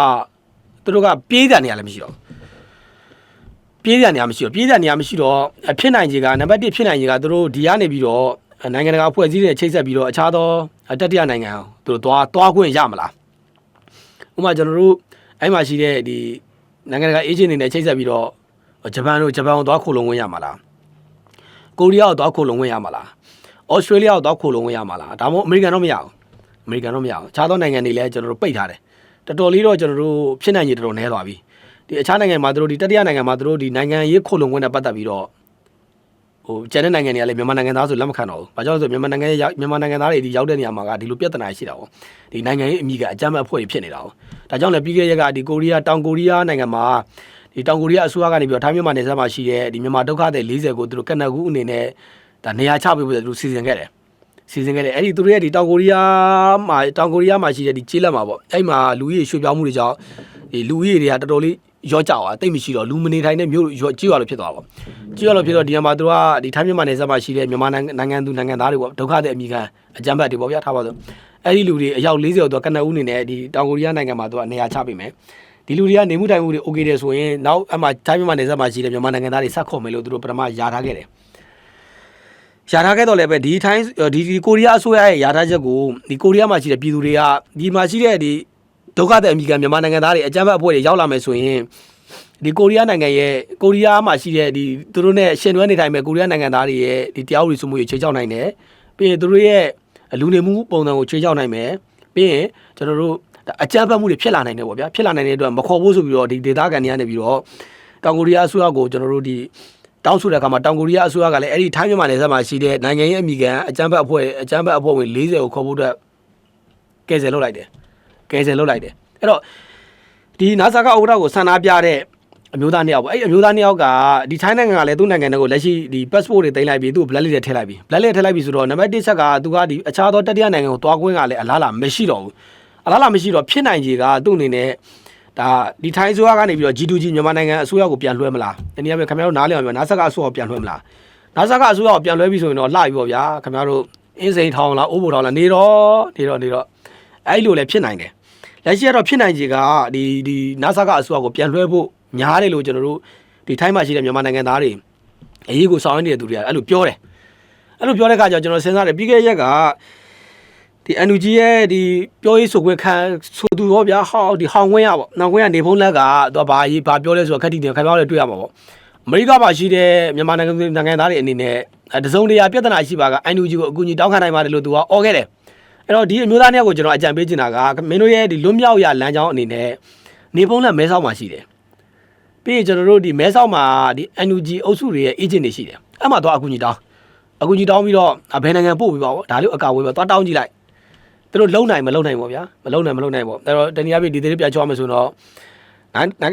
သူတို့ကပြေးတဲ့နေရာလည်းမရှိတော့ပြေးတဲ့နေရာမရှိတော့ပြေးတဲ့နေရာမရှိတော့ဖြစ်နိုင်ခြေကနံပါတ်1ဖြစ်နိုင်ခြေကသူတို့ဒီကနေပြီးတော့ နိုင်ငံတကာအဖွဲ့အစည်းတွေချိတ်ဆက်ပြီးတော့အခြားသောတတိယနိုင်ငံသူတို့သွားသွားခွင့်ရမလားဥပမာကျွန်တော်တို့အဲ့မှာရှိတဲ့ဒီနိုင်ငံတကာအေဂျင့်တွေနဲ့ချိတ်ဆက်ပြီးတော့ဂျပန်တို့ဂျပန်ကိုသွားခိုလုံခွင့်ရမှာလားကိုရီးယားကိုသွားခိုလုံခွင့်ရမှာလားဩစတြေးလျကိုသွားခိုလုံခွင့်ရမှာလားဒါမှမဟုတ်အမေရိကန်တော့မရဘူးအမေရိကန်တော့မရဘူးအခြားသောနိုင်ငံတွေလည်းကျွန်တော်တို့ပိတ်ထားတယ်တော်တော်လေးတော့ကျွန်တော်တို့ဖြစ်နိုင်ရည်တော်တော်နည်းသွားပြီဒီအခြားနိုင်ငံမှာသူတို့ဒီတတိယနိုင်ငံမှာသူတို့ဒီနိုင်ငံရေးခိုလုံခွင့်နဲ့ပတ်သက်ပြီးတော့ ဟိုကျန်တဲ့နိုင်ငံတွေကလည်းမြန်မာနိုင်ငံသားဆိုလက်မခံတော့ဘူး။ဘာကြောင့်လဲဆိုမြန်မာနိုင်ငံရဲ့မြန်မာနိုင်ငံသားတွေဒီရောက်တဲ့နေရာမှာကဒီလိုပြဿနာရှိတာပေါ့။ဒီနိုင်ငံရေးအမိကအကြမ်းဖက်အဖွဲ့တွေဖြစ်နေတာပေါ့။ဒါကြောင့်လည်းပြီးခဲ့တဲ့ရက်ကဒီကိုရီးယားတောင်ကိုရီးယားနိုင်ငံမှာဒီတောင်ကိုရီးယားအစိုးရကနေပြီးတော့ထိုင်းမြန်မာနယ်စပ်မှာရှိတဲ့ဒီမြန်မာဒုက္ခသည်40ကိုသူတို့ကနက်ကူအနေနဲ့ဒါနေရာချပေးဖို့သူတို့စီစဉ်ခဲ့တယ်။စီစဉ်ခဲ့တယ်အဲ့ဒီသူတို့ရဲ့ဒီတောင်ကိုရီးယားမှာတောင်ကိုရီးယားမှာရှိတဲ့ဒီကျေးလက်မှာပေါ့အဲ့မှာလူကြီးရွှေ့ပြောင်းမှုတွေကြောင့်ဒီလူကြီးတွေကတော်တော်လေး ရော့ကြသွားတိတ်မရှိတော့လူမနေထိုင်တဲ့မြို့ရော့ကြီးရလို့ဖြစ်သွားပါပေါ့ကြီးရလို့ဖြစ်တော့ဒီမှာသူကဒီထိုင်းမြန်မာနယ်စပ်မှာရှိတဲ့မြန်မာနိုင်ငံသူနိုင်ငံသားတွေပေါ့ဒုက္ခသည်အမိခံအကြမ်းဖက်တွေပေါ့ဗျာထားပါဆိုအဲ့ဒီလူတွေအယောက်40ကျော်သူကနက်ဦးနေနဲ့ဒီတောင်ကိုရီးယားနိုင်ငံမှာသူကနေရာချပေးမယ်ဒီလူတွေကနေမှုတိုင်မှုတွေ okay တယ်ဆိုရင်နောက်အမှတိုင်းမြန်မာနယ်စပ်မှာရှိတဲ့မြန်မာနိုင်ငံသားတွေဆက်ခေါ်မယ်လို့သူတို့ပထမယာထားခဲ့တယ်ယာထားခဲ့တော့လည်းပဲဒီထိုင်းဒီဒီကိုရီးယားအစိုးရရဲ့ယာထားချက်ကိုဒီကိုရီးယားမှာရှိတဲ့ပြည်သူတွေကဒီမှာရှိတဲ့ဒီ ဒုက္ခသည်အမိခံမြန်မာနိုင်ငံသားတွေအကြမ်းဖက်အဖွဲ့တွေရောက်လာမယ်ဆိုရင်ဒီကိုရီးယားနိုင်ငံရဲ့ကိုရီးယားမှာရှိတဲ့ဒီသူတို့နဲ့ရှင်တွဲနေထိုင်မဲ့ကိုရီးယားနိုင်ငံသားတွေရဲ့ဒီတရားဥပဒေစိုးမိုးရေးခြေချောက်နိုင်တယ်ပြီးရင်သူတို့ရဲ့လူနေမှုပုံစံကိုခြေချောက်နိုင်မယ်ပြီးရင်ကျွန်တော်တို့အကြမ်းဖက်မှုတွေဖြစ်လာနိုင်တယ်ပေါ့ဗျာဖြစ်လာနိုင်တဲ့အတွက်မခေါ်ဖို့ဆိုပြီးတော့ဒီဒေသခံတွေကနေပြီးတော့တောင်ကိုရီးယားအစိုးရကိုကျွန်တော်တို့ဒီတောင်းဆိုတဲ့အခါမှာတောင်ကိုရီးယားအစိုးရကလည်းအဲ့ဒီထိုင်းမြန်မာနယ်စပ်မှာရှိတဲ့နိုင်ငံရေးအမိခံအကြမ်းဖက်အဖွဲ့အကြမ်းဖက်အဖွဲ့ဝင်40ကိုခေါ်ဖို့အတွက်ကယ်ဆယ်လုပ်လိုက်တယ်က ယ်ဆယ်လုပ်လိုက်တယ်အဲ့တော့ဒီနာဆာကဥက္ကဋ္ဌကိုဆန္ဒပြတဲ့အမျိုးသားနှစ်ယောက်ပေါ့အဲ့ဒီအမျိုးသားနှစ်ယောက်ကဒီထိုင်းနိုင်ငံကလည်းသူ့နိုင်ငံတွေကိုလက်ရှိဒီ passport တွေတင်လိုက်ပြီးသူ့ကို blacklist ထဲထည့်လိုက်ပြီး blacklist ထည့်လိုက်ပြီးဆိုတော့နံပါတ်1ချက်ကသူကဒီအခြားသောတတိယနိုင်ငံကိုတွားခွင့်ကလည်းအလားအလာမရှိတော့ဘူးအလားအလာမရှိတော့ဖြစ်နိုင်ကြီးကသူ့အနေနဲ့ဒါဒီထိုင်းအစိုးရကနေပြီးတော့ G2G မြန်မာနိုင်ငံအစိုးရကိုပြန်လွှဲမလားတနည်းအားဖြင့်ခင်ဗျားတို့နားလည်အောင်ပြောနာဆာကအစိုးရကိုပြန်လွှဲမလားနာဆာကအစိုးရကိုပြန်လွှဲပြီးဆိုရင်တော့လှပြီပေါ့ဗျာခင်ဗျားတို့အင်းစိန်ထောင်လားအိုးဘိုထောင်လားနေတော့နေတော့နေတော့အဲ့လိုလည်းဖြစ်နိုင်တယ် လက်ရှိကတော့ဖြစ်နိုင်ကြီးကဒီဒီနာဆာကအစိုးရကိုပြန်လွှဲဖို့များတယ်လို့ကျွန်တော်တို့ဒီထိုင်းမှာရှိတဲ့မြန်မာနိုင်ငံသားတွေအရေးကိုဆောင်ရနေတဲ့သူတွေကအဲ့လိုပြောတယ်အဲ့လိုပြောတဲ့အခါကျတော့ကျွန်တော်စဉ်းစားတယ်ပြီးခဲ့တဲ့ရက်ကဒီ NUG ရဲ့ဒီပြောရေးဆိုခွင့်ခံဆိုသူရောဗျာဟောဒီဟောင်းခွင့်ရပေါ့နောင်ခွင့်ရနေဖုံးလက်ကသူကဘာရေးဘာပြောလဲဆိုတော့ခက်တီတင်ခင်ဗျားတို့တွေ့ရမှာပေါ့အမေရိကမှာရှိတဲ့မြန်မာနိုင်ငံနိုင်ငံသားတွေအနေနဲ့အဲတစုံတရာပြဿနာရှိပါက NUG ကိုအကူအညီတောင်းခံနိုင်ပါတယ်လို့သူကအော်ခဲ့တယ် အဲ့တော့ဒီအမျိုးသားနှစ်ယောက်ကိုကျွန်တော်အကြံပေးချင်တာကမင်းတို့ရဲ့ဒီလွတ်မြောက်ရလမ်းကြောင်းအနေနဲ့နေဖုံးလက်မဲဆောက်မှာရှိတယ်ပြီးရင်ကျွန်တော်တို့ဒီမဲဆောက်မှာဒီ NUG အုပ်စုတွေရဲ့ agent တွေရှိတယ်အဲ့မှာတော့အကူကြီးတောင်းအကူကြီးတောင်းပြီးတော့အဘယ်နိုင်ငံပို့ပြီးပါဘောဒါလေးအကာဝေးပါသွားတောင်းကြည့်လိုက်သူတို့လုံနိုင်မလုံနိုင်ပေါ့ဗျာမလုံနိုင်မလုံနိုင်ပေါ့အဲ့တော့တနည်းအားဖြင့်ဒီသေးလေးပြန်ချောရမယ်ဆိုတော့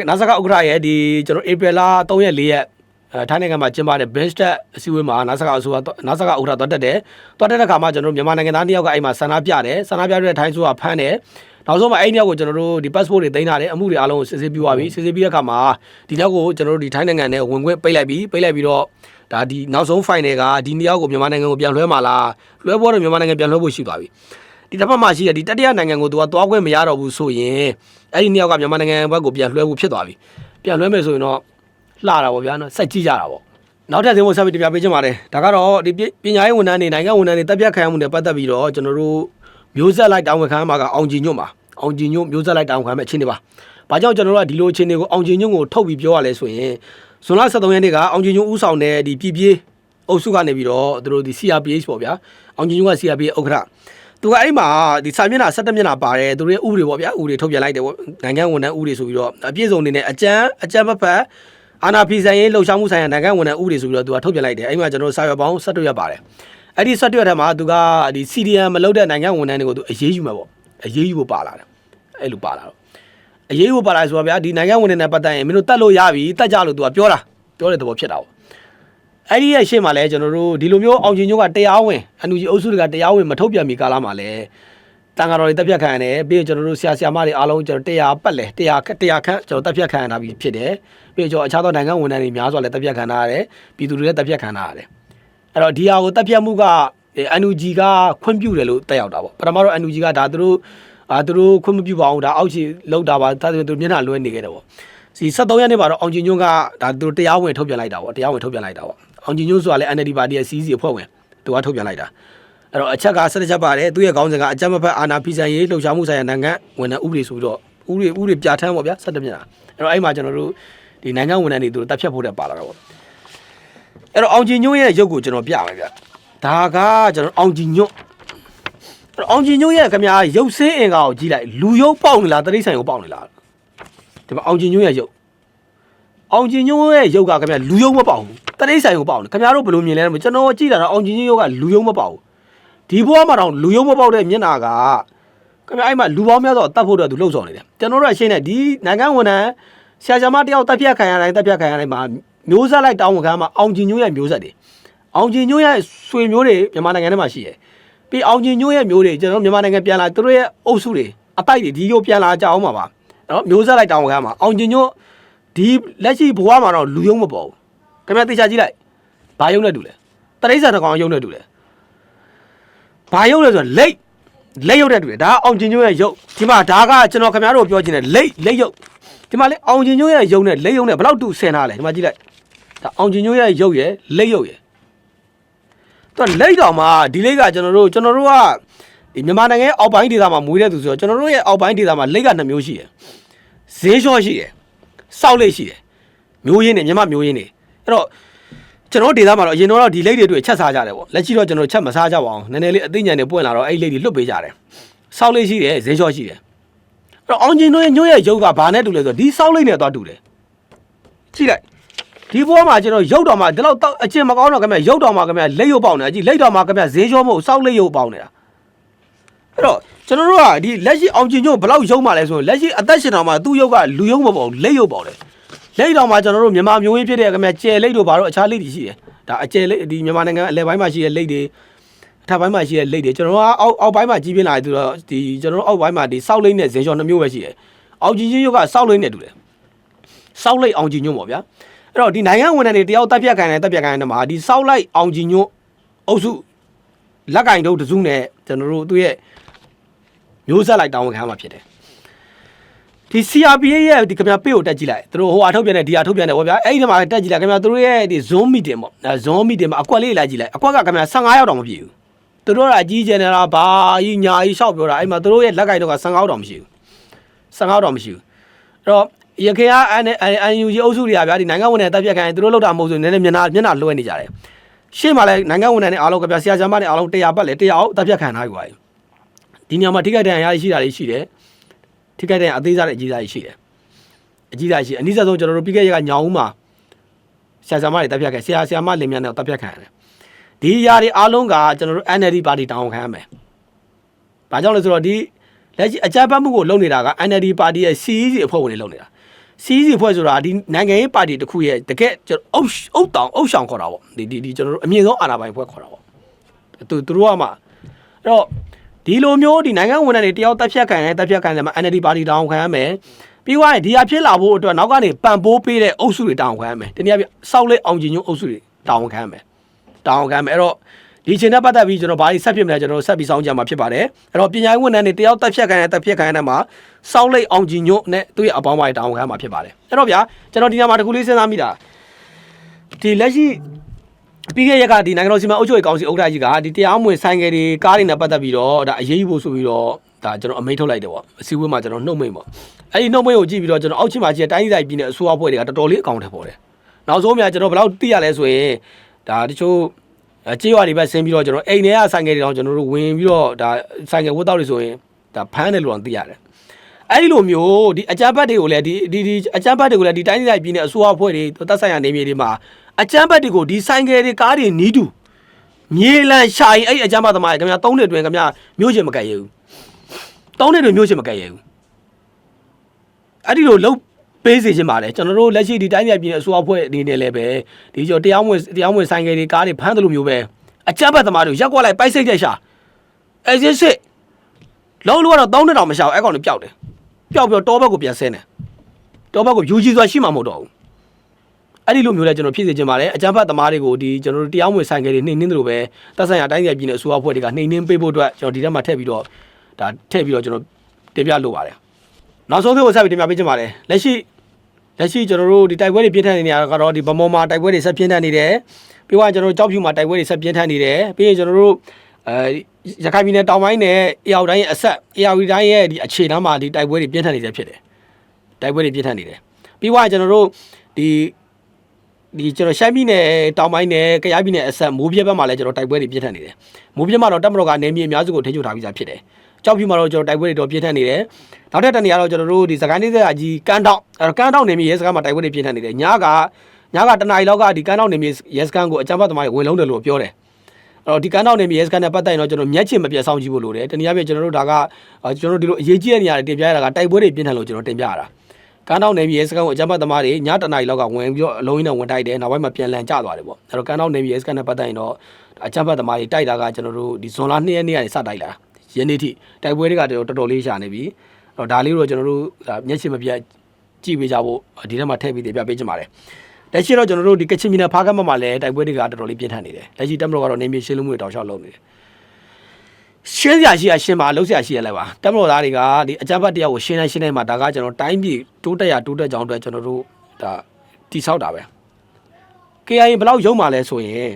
နာဆာကဥက္ကဋ္ဌရဲ့ဒီကျွန်တော်ဧပြီလ3ရက်4ရက်အဲ ထိုင်းနိုင်ငံမှာကျင်းပတဲ့ bench test အစည်းအဝေးမှာနာဆာကအစိုးရနာဆာကဥက္ကဋ္ဌသွားတက်တယ်သွားတက်တဲ့အခါမှာကျွန်တော်တို့မြန်မာနိုင်ငံသားတစ်ယောက်ကအဲ့မှာဆန္ဒပြတယ်ဆန္ဒပြတဲ့ထိုင်းဆိုတာဖမ်းတယ်နောက်ဆုံးမှာအဲ့ဒီယောက်ကိုကျွန်တော်တို့ဒီ passport တွေတင်ထားတယ်အမှုတွေအားလုံးကိုစစ်ဆေးပြီးသွားပြီစစ်ဆေးပြီးတဲ့အခါမှာဒီယောက်ကိုကျွန်တော်တို့ဒီထိုင်းနိုင်ငံနဲ့ဝင်ခွင့်ပိတ်လိုက်ပြီးပိတ်လိုက်ပြီးတော့ဒါဒီနောက်ဆုံး final ကဒီနှစ်ယောက်ကိုမြန်မာနိုင်ငံကိုပြန်လွှဲမှာလားလွှဲဖို့တော့မြန်မာနိုင်ငံပြန်လွှဲဖို့ရှိသွားပြီဒီတစ်ဖက်မှာရှိတဲ့ဒီတတိယနိုင်ငံကိုသူကသွားခွင့်မရတော့ဘူးဆိုရင်အဲ့ဒီနှစ်ယောက်ကမြန်မာနိုင်ငံဘက်ကိုပြန်လွှဲဖို့ဖြစ်သွားပြီပြန်လွှဲမယ်ဆိုရင်တော့ လှတာပေါ့ဗျာနော်စိုက်ကြည့်ကြတာပေါ့နောက်ထပ်သင်ဖို့ဆက်ပြီးတင်ပြပေးချင်ပါတယ်ဒါကတော့ဒီပညာရေးဝန်ထမ်းတွေနိုင်ငံဝန်ထမ်းတွေတပ်ပြတ်ခံရမှုနဲ့ပတ်သက်ပြီးတော့ကျွန်တော်တို့မျိုးဆက်လိုက်တောင်းဝန်ခံမှာကအောင်ကြည်ညွတ်မှာအောင်ကြည်ညွတ်မျိုးဆက်လိုက်တောင်းခံမဲ့အခြေအနေပါဘာကြောင့်ကျွန်တော်တို့ကဒီလိုအခြေအနေကိုအောင်ကြည်ညွတ်ကိုထုတ်ပြီးပြောရလဲဆိုရင်ဇွန်လ23ရက်နေ့ကအောင်ကြည်ညွတ်ဦးဆောင်တဲ့ဒီပြည်ပြေးအုပ်စုကနေပြီးတော့သူတို့ဒီ CRPH ပေါ့ဗျာအောင်ကြည်ညွတ်က CRPH ဥက္ကဋ္ဌသူကအဲ့မှာဒီစာမျက်နှာ17မျက်နှာပါတယ်သူတို့ရဲ့ဥပဒေပေါ့ဗျာဥပဒေထုတ်ပြန်လိုက်တယ်ပေါ့နိုင်ငံဝန်ထမ်းဥပဒေဆိုပြီးတော့အပြည့်စုံအနေနဲ့အကြမ်းအကြမ်းဖက်ဖက် အာနာဖီဆိုင်ရေးလှုပ်ရှားမှုဆိုင်ရာနိုင်ငံဝန်ထမ်းဥပဒေဆိုပြီးတော့သူကထုတ်ပြန်လိုက်တယ်အဲ့မှာကျွန်တော်တို့စာရွက်ပေါင်း17ရွက်ပါတယ်အဲ့ဒီ17ရွက်ထဲမှာသူကဒီ CDM မလုပ်တဲ့နိုင်ငံဝန်ထမ်းတွေကိုသူအရေးယူမှာပေါ့အရေးယူဖို့ပါလာတယ်အဲ့လိုပါလာတော့အရေးယူဖို့ပါလာဆိုတော့ဗျာဒီနိုင်ငံဝန်ထမ်းနဲ့ပတ်သက်ရင်မင်းတို့တတ်လို့ရပြီတတ်ကြလို့သူကပြောတာပြောတဲ့သဘောဖြစ်တာပေါ့အဲ့ဒီရဲ့ရှေ့မှာလဲကျွန်တော်တို့ဒီလိုမျိုးအောင်ကျင်ညို့ကတရားဝင်အန်ယူဂျီအုပ်စုတွေကတရားဝင်မထုတ်ပြန်မီကာလမှာလဲ တန်ဃာတော်တွေတက်ပြတ်ခံရတယ်ပြီးရင်ကျွန်တော်တို့ဆရာဆရာမတွေအားလုံးကျွန်တော်တရားပတ်လဲတရားတရားခန့်ကျွန်တော်တက်ပြတ်ခံရတာပြီးဖြစ်တယ်ပြီးရင်ကျွန်တော်အခြားသောနိုင်ငံဝန်ထမ်းတွေများစွာလည်းတက်ပြတ်ခံရရတယ်ပြည်သူတွေလည်းတက်ပြတ်ခံရရတယ်အဲ့တော့ဒီဟာကိုတက်ပြတ်မှုကအန်ယူဂျီကခွင့်ပြုတယ်လို့တက်ရောက်တာပေါ့ပထမတော့အန်ယူဂျီကဒါသူတို့အာသူတို့ခွင့်မပြုပါအောင်ဒါအောက်ခြေလောက်တာပါဒါဆိုရင်သူမျက်နှာလွှဲနေခဲ့တယ်ပေါ့စီ73ရက်နေ့မှာတော့အောင်ကျင်ညွန့်ကဒါသူတို့တရားဝင်ထုတ်ပြန်လိုက်တာပေါ့တရားဝင်ထုတ်ပြန်လိုက်တာပေါ့အောင်ကျင်ညွန့်ဆိုတာလည်း NLD ပါတီရဲ့စီးစီအဖွဲ့ဝင်သူကထုတ်ပြန်လိုက်တာ အဲ့တော့အချက်ကဆက်ချက်ပါတယ်သူရဲ့ခေါင်းစဉ်ကအကြမ်းမဖက်အာဏာဖီဆိုင်ရေးလှုပ်ရှားမှုဆိုင်ရာနိုင်ငံဝန်ထမ်းဥပဒေဆိုပြီးတော့ဥပဒေဥပဒေပြဋ္ဌာန်းပေါ့ဗျာ17မျက်နှာအဲ့တော့အဲ့မှာကျွန်တော်တို့ဒီနိုင်ငံဝန်ထမ်းတွေသူတို့တပ်ဖြတ်ဖို့တဲ့ပါလာတာပေါ့အဲ့တော့အောင်ကျင်ညွန့်ရဲ့ရုပ်ကိုကျွန်တော်ပြမယ်ဗျဒါကကျွန်တော်အောင်ကျင်ညွန့်အဲ့တော့အောင်ကျင်ညွန့်ရဲ့ခင်ဗျာရုပ်စင်းအင်္ကာကိုကြည့်လိုက်လူရုပ်ပေါက်နေလားတရိษံကိုပေါက်နေလားဒီမှာအောင်ကျင်ညွန့်ရဲ့ရုပ်အောင်ကျင်ညိုးရဲ့ရုပ်ကခင်ဗျလူယုံမပေါက်ဘူးတတိဆိုင်ကိုပေါက်တယ်ခင်ဗျားတို့ဘယ်လိုမြင်လဲမကျွန်တော်ကြည့်တာတော့အောင်ကျင်ညိုးရုပ်ကလူယုံမပေါက်ဘူး ဒီဘဝမှာတော့လူယုံမပေါက်တဲ့မျက်နာကခင်ဗျာအဲ့မှာလူပေါင်းများစွာတတ်ဖို့တော့သူလှုပ်ဆောင်နေတယ်ကျွန်တော်တို့ကရှင်းတယ်ဒီနိုင်ငံဝန်ထမ်းဆရာဆရာမတယောက်တက်ပြတ်ခံရတိုင်းတက်ပြတ်ခံရတိုင်းမှာမျိုးဆက်လိုက်တောင်းဝန်ခံမှာအောင်ကျင်ညိုးရဲ့မျိုးဆက်တွေအောင်ကျင်ညိုးရဲ့ဆွေမျိုးတွေမြန်မာနိုင်ငံထဲမှာရှိတယ်ပြီးအောင်ကျင်ညိုးရဲ့မျိုးတွေကျွန်တော်မြန်မာနိုင်ငံပြန်လာသူတို့ရဲ့အုပ်စုတွေအတိုက်တွေဒီလိုပြန်လာကြအောင်ပါပါနော်မျိုးဆက်လိုက်တောင်းဝန်ခံမှာအောင်ကျင်ညိုးဒီလက်ရှိဘဝမှာတော့လူယုံမပေါ်ဘူးခင်ဗျာတေချာကြည့်လိုက်ဘာယုံနဲ့တူလဲတရိစ္ဆာန်တစ်ကောင်ယုံနဲ့တူလဲ ဘာယုံလဲဆိုတော့လိတ်လိတ်ယုံနဲ့တူတယ်ဒါကအောင်ကျင်ကျိုးရဲ့ယုတ်ဒီမှာဒါကကျွန်တော်ခင်ဗျားတို့ပြောချင်တယ်လိတ်လိတ်ယုတ်ဒီမှာလေအောင်ချင်းညို့ရဲ့ယုံနဲ့လက်ယုံနဲ့ဘယ်လောက်တူဆင်ထားလဲဒီမှာကြည့်လိုက်ဒါအောင်ချင်းညို့ရဲ့ယုတ်ရဲ့လက်ယုတ်ရဲ့သူကလက်တော်မှာဒီလေးကကျွန်တော်တို့ကျွန်တော်တို့ကဒီမြန်မာနိုင်ငံရဲ့အောက်ပိုင်းဒေသမှာမွေးတဲ့သူဆိုတော့ကျွန်တော်တို့ရဲ့အောက်ပိုင်းဒေသမှာလက်ကနှစ်မျိုးရှိတယ်ဈေးလျှော့ရှိတယ်စောက်လက်ရှိတယ်မျိုးရင်းနဲ့မြန်မာမျိုးရင်းတွေအဲ့တော့ ကျွန်တော်တို့ဒေသမှာတော့အရင်တော့ဒီလက်တွေတွေ့ချက်စားကြတယ်ပေါ့လက်ရှိတော့ကျွန်တော်ချက်မစားကြပါအောင်နည်းနည်းလေးအသိဉာဏ်တွေပွင့်လာတော့အဲ့လက်တွေလွတ်ပေးကြတယ်စောက်လက်ရှိတယ်ဈေးလျှော့ရှိတယ်အဲ့တော့အောင်ကျင်တို့ရဲ့ညို့ရဲ့ရုပ်ကဘာနဲ့တူလဲဆိုတော့ဒီစောက်လက်နဲ့တော့တူတယ်ကြည့်လိုက်ဒီဘောမှာကျွန်တော်ရုပ်တော်မှာဒီလောက်တော့အကျင်မကောင်းတော့ခင်ဗျရုပ်တော်မှာခင်ဗျလက်ရုပ်ပေါက်နေတာကြည့်လက်တော်မှာခင်ဗျဈေးလျှော့မဟုတ်စောက်လက်ရုပ်ပေါက်နေတာအဲ့တော့ကျွန်တော်တို့ကဒီလက်ရှိအောင်ကျင်ညို့ဘယ်လောက်ရုံမှလဲဆိုရင်လက်ရှိအသက်ရှင်တော်မှာသူ့ရုပ်ကလူရုံမပေါ့ဘူးလက်ရုပ်ပေါ့လေ လက်တော်မှာကျွန်တော်တို့မြန်မာမျိုးရင်းဖြစ်တဲ့ကမြကျဲလိတ်တို့ဘာလို့အခြားလိတ်တွေရှိတယ်ဒါအကျဲလိတ်ဒီမြန်မာနိုင်ငံအလဲပိုင်းမှာရှိတဲ့လိတ်တွေအထက်ပိုင်းမှာရှိတဲ့လိတ်တွေကျွန်တော်တို့ကအောက်အောက်ပိုင်းမှာကြီးပြင်းလာတယ်သူတော့ဒီကျွန်တော်တို့အောက်ပိုင်းမှာဒီစောက်လိတ်နဲ့ဇင်ချော်နှမျိုးပဲရှိတယ်အောင်ကျင်ညို့ကစောက်လိတ်နဲ့တူတယ်စောက်လိတ်အောင်ကျင်ညို့ပေါ့ဗျာအဲ့တော့ဒီနိုင်ငံဝန်ထမ်းတွေတယောက်တက်ပြတ်ခံတယ်တက်ပြတ်ခံတယ်မှာဒီစောက်လိုက်အောင်ကျင်ညို့အုပ်စုလက်ကင်တို့တစုနဲ့ကျွန်တော်တို့သူ့ရဲ့မျိုးဆက်လိုက်တောင်းဝန်ခံမှာဖြစ်တယ် ဒီ CRPA ရဲ့ဒီခင်ဗျာပေးကိုတက်ကြည့်လိုက်သူတို့ဟိုအထုတ်ပြန်တဲ့ဒီအထုတ်ပြန်တဲ့ဟောဗျာအဲ့ဒီထဲမှာတက်ကြည့်လိုက်ခင်ဗျာသူတို့ရဲ့ဒီ Zoom meeting ပေါ့အဲ Zoom meeting မှာအကွက်လေးလိုက်ကြည့်လိုက်အကွက်ကခင်ဗျာ15ရောက်တော့မပြည့်ဘူးသူတို့ကအကြီးကျယ်နေတာဘာကြီးညာကြီးရှောက်ပြောတာအဲ့မှာသူတို့ရဲ့လက်ကိုင်တော့က15ရောက်တော့မရှိဘူး15တော့မရှိဘူးအဲ့တော့ရခေအားအန်အန်ယူဂျီအုပ်စုတွေကဗျာဒီနိုင်ငံဝန်ထမ်းတပ်ပြတ်ခိုင်းသူတို့လောက်တာမဟုတ်ဆိုနည်းနည်းမျက်နှာမျက်နှာလွှဲနေကြတယ်ရှေ့မှာလည်းနိုင်ငံဝန်ထမ်းတွေအားလုံးကဗျာဆရာချမ်းမတွေအားလုံး100ပတ်လေ100အောင်တပ်ပြတ်ခံထားယူပါပြီဒီနေရာမှာထိခိုက်ဒဏ်ရာရရှိတာတွေရှိတယ် ထိခိုက်ဒဏ်ရာအသေးစားတဲ့အကြီးစားတွေရှိတယ်အကြီးစားရှိအနည်းဆုံးကျွန်တော်တို့ပြီးခဲ့ရကညောင်ဦးမှာဆရာဆရာမတွေတပ်ဖြတ်ခဲ့ဆရာဆရာမလင်မြန်းတွေတပ်ဖြတ်ခံရတယ်ဒီຢာတွေအားလုံးကကျွန်တော်တို့ NLD ပါတီတောင်းခံရမယ်ဘာကြောင့်လဲဆိုတော့ဒီလက်ရှိအကြမ်းဖက်မှုကိုလုပ်နေတာက NLD ပါတီရဲ့ CEC အဖွဲ့ဝင်တွေလုပ်နေတာ CEC အဖွဲ့ဆိုတာဒီနိုင်ငံရေးပါတီတစ်ခုရဲ့တကယ်ကျွန်တော်အုပ်အုပ်တောင်အုပ်ဆောင်ခေါ်တာပေါ့ဒီဒီဒီကျွန်တော်တို့အမြင့်ဆုံးအာဏာပိုင်အဖွဲ့ခေါ်တာပေါ့သူသူတို့ကမှအဲ့တော့ ဒီလိုမျိုးဒီနိုင်ငံဝန်ထမ်းတွေတယောက်တက်ဖြတ်ခံရင်တက်ဖြတ်ခံတယ်မှာ NLD ပါတီတောင်းခံရမယ်ပြီးသွားရင်ဒီဟာဖြစ်လာဖို့အတွက်နောက်ကနေပံ့ပိုးပေးတဲ့အုပ်စုတွေတောင်းခံရမယ်တနည်းအားဖြင့်စောက်လက်အောင်ကျင်ညွန့်အုပ်စုတွေတောင်းခံရမယ်တောင်းခံရမယ်အဲ့တော့ဒီချိန်နဲ့ပတ်သက်ပြီးကျွန်တော်ဘာလို့ဆက်ဖြစ်မလဲကျွန်တော်ဆက်ပြီးစောင့်ကြမှာဖြစ်ပါတယ်အဲ့တော့ပညာရေးဝန်ထမ်းတွေတယောက်တက်ဖြတ်ခံရင်တက်ဖြတ်ခံရတဲ့မှာစောက်လက်အောင်ကျင်ညွန့်နဲ့သူ့ရဲ့အပေါင်းပါတောင်းခံရမှာဖြစ်ပါတယ်အဲ့တော့ဗျာကျွန်တော်ဒီညမှာတခုလေးစဉ်းစားမိတာဒီလက်ရှိ ပြီးခဲ့ရက်ကဒီနိုင်ငံတော်စီမံအုပ်ချုပ်ရေးကောင်စီဥက္ကဋ္ဌကြီးကဒီတရားမဝင်ဆိုင်ကယ်တွေကားတွေနဲ့ပတ်သက်ပြီးတော့ဒါအရေးယူဖို့ဆိုပြီးတော့ဒါကျွန်တော်အမိန့်ထုတ်လိုက်တယ်ပေါ့အစည်းအဝေးမှာကျွန်တော်နှုတ်မိတ်ပေါ့အဲ့ဒီနှုတ်မိတ်ကိုကြည့်ပြီးတော့ကျွန်တော်အောက်ချင်မှာကြီးတိုင်းတိုင်းပြည်နယ်အစိုးရဖွဲ့တွေကတော်တော်လေးအကောင့်ထဲပေါ်တယ်နောက်ဆုံးများကျွန်တော်ဘယ်လောက်သိရလဲဆိုရင်ဒါတချို့ကြေးရွာတွေပဲဆင်းပြီးတော့ကျွန်တော်အိမ်ထဲကဆိုင်ကယ်တွေတော့ကျွန်တော်တို့ဝင်ပြီးတော့ဒါဆိုင်ကယ်ဝတ်တောက်တွေဆိုရင်ဒါဖမ်းတယ်လို့တော့သိရတယ်အဲ့ဒီလိုမျိုးဒီအကြမ်းဖက်တွေကိုလည်းဒီဒီဒီအကြမ်းဖက်တွေကိုလည်းဒီတိုင်းတိုင်းပြည်နယ်အစိုးရဖွဲ့တွေသက်ဆိုင်ရာနေမြေတွေမှာ အကြမ်းဖက်တွေကိုဒီဆိုင်ကယ်တွေကားတွေနီးတူမြေလန်ရှာရင်အဲ့ဒီအကြမ်းဖက်သမားတွေခင်ဗျာ၃နှစ်တွင်ခင်ဗျာမျိုးချင်မကက်ရဘူး၃နှစ်တွင်မျိုးချင်မကက်ရဘူးအဲ့ဒီလိုလုံးပေးစီခြင်းပါလေကျွန်တော်တို့လက်ရှိဒီတိုင်းပြည်ပြည်အစိုးရအဖွဲ့အနေနဲ့လည်းပဲဒီကျော်တရားဝင်တရားဝင်ဆိုင်ကယ်တွေကားတွေဖမ်းတယ်လို့မျိုးပဲအကြမ်းဖက်သမားတွေရက်ကွက်လိုက်ပိုက်စိတ်တဲ့ရှာအဲ့စစ်စစ်လုံးလို့ကတော့၃နှစ်တောင်မရှာဘူးအဲ့ကောင်တွေပျောက်တယ်ပျောက်ပြီးတော့တောဘက်ကိုပြန်ဆင်းတယ်တောဘက်ကိုယူကြီးစွာရှိမှမဟုတ်တော့ဘူး အဲ့ဒီလိုမျိုးလဲကျွန်တော်ဖြစ်စေချင်ပါတယ်အကြမ်းဖက်သမားတွေကိုဒီကျွန်တော်တို့တရားဝင်ဆိုင်ကယ်တွေနှိမ်နှင်းတယ်လို့ပဲတပ်ဆိုင်ရာတိုင်းပြည်ပြည်နယ်အစိုးရအဖွဲ့တွေကနှိမ်နှင်းပေးဖို့အတွက်ကျွန်တော်ဒီထဲမှာထည့်ပြီးတော့ဒါထည့်ပြီးတော့ကျွန်တော်တင်ပြလိုပါတယ်နောက်ဆုံးသေးကိုဆက်ပြီးတင်ပြပေးချင်ပါတယ်လက်ရှိလက်ရှိကျွန်တော်တို့ဒီတိုက်ပွဲတွေပြင်းထန်နေနေရတာကတော့ဒီဗမော်မှာတိုက်ပွဲတွေဆက်ပြင်းထန်နေတယ်ပြီးတော့ကျွန်တော်တို့ကြောက်ဖြူမှာတိုက်ပွဲတွေဆက်ပြင်းထန်နေတယ်ပြီးရင်ကျွန်တော်တို့အဲရခိုင်ပြည်နယ်တောင်ပိုင်းနဲ့အေရောက်တိုင်းရဲ့အဆက်အေရောက်တိုင်းရဲ့ဒီအခြေတန်းမှာဒီတိုက်ပွဲတွေပြင်းထန်နေတယ်ဖြစ်တယ်တိုက်ပွဲတွေပြင်းထန်နေတယ်ပြီးတော့ကျွန်တော်တို့ဒီ ဒီကျွန်တော်ရှမ်းပြည်နယ်တောင်ပိုင်းနယ်ကယားပြည်နယ်အဆက်မိုးပြဲဘက်မှာလည်းကျွန်တော်တိုက်ပွဲတွေပြင်းထန်နေတယ်။မိုးပြဲမှာတော့တပ်မတော်ကနေမြေအများစုကိုထိချုပ်ထားပြီးသားဖြစ်တယ်။ကြောက်ဖြူမှာတော့ကျွန်တော်တိုက်ပွဲတွေတော့ပြင်းထန်နေတယ်။နောက်ထပ်တနေရာတော့ကျွန်တော်တို့ဒီစကိုင်းဒေသအကြီးကန်းတောက်အဲတော့ကန်းတောက်နေမြေရဲစခန်းမှာတိုက်ပွဲတွေပြင်းထန်နေတယ်။ညကညကတနာရီလောက်ကဒီကန်းတောက်နေမြေရဲစခန်းကိုအကြမ်းဖက်သမားတွေဝင်လုံးတယ်လို့ပြောတယ်။အဲ့တော့ဒီကန်းတောက်နေမြေရဲစခန်းနဲ့ပတ်သက်ရင်တော့ကျွန်တော်မျက်ချင်မပြတ်ဆောင်ကြည့်ဖို့လိုတယ်။တနည်းအားဖြင့်ကျွန်တော်တို့ဒါကကျွန်တော်တို့ဒီလိုအရေးကြီးတဲ့နေရာတွေတင်ပြရတာကတိုက်ပွဲတွေပြင်းထန်လို့ကျွန်တော်တင်ပြရတာ။ ကန်းတောင်းနေပြီရဲစခန်းကိုအကြမ်းဖက်သမားတွေညတနာရီလောက်ကဝင်ပြီးတော့အလုံးကြီးနဲ့ဝင်တိုက်တယ်နောက်ပိုင်းမှာပြန်လည်ကျသွားတယ်ပေါ့အဲ့တော့ကန်းတောင်းနေပြီရဲစခန်းနဲ့ပတ်သက်ရင်တော့အကြမ်းဖက်သမားတွေတိုက်တာကကျွန်တော်တို့ဒီဇွန်လ2ရက်နေ့ကနေစတိုက်လာယနေ့ထိတိုက်ပွဲတွေကတော်တော်လေးရှာနေပြီအဲ့တော့ဒါလေးတော့ကျွန်တော်တို့မျက်ခြေမပြတ်ကြည့်ပေးကြဖို့ဒီထဲမှာထည့်ပြီးတင်ပြပေးချင်ပါတယ်လက်ရှိတော့ကျွန်တော်တို့ဒီကချင်ပြည်နယ်ဖားကတ်မှာလည်းတိုက်ပွဲတွေကတော်တော်လေးပြင်းထန်နေတယ်လက်ရှိတက်မတော်ကတော့နေမြေရှင်းလင်းမှုတွေတောက်လျှောက်လုပ်နေတယ် ရှင်းစရာရှိရရှင်းပါလှုပ်စရာရှိရလဲပါတမလို့သားတွေကဒီအကြမ်းဖက်တရားကိုရှင်းတိုင်းရှင်းတိုင်းမှာဒါကကျွန်တော်တိုင်းပြည်တိုးတက်ရတိုးတက်ကြောင်းအတွက်ကျွန်တော်တို့ဒါတိဆောက်တာပဲ KIA ဘယ်လောက်ရုံမှလဲဆိုရင်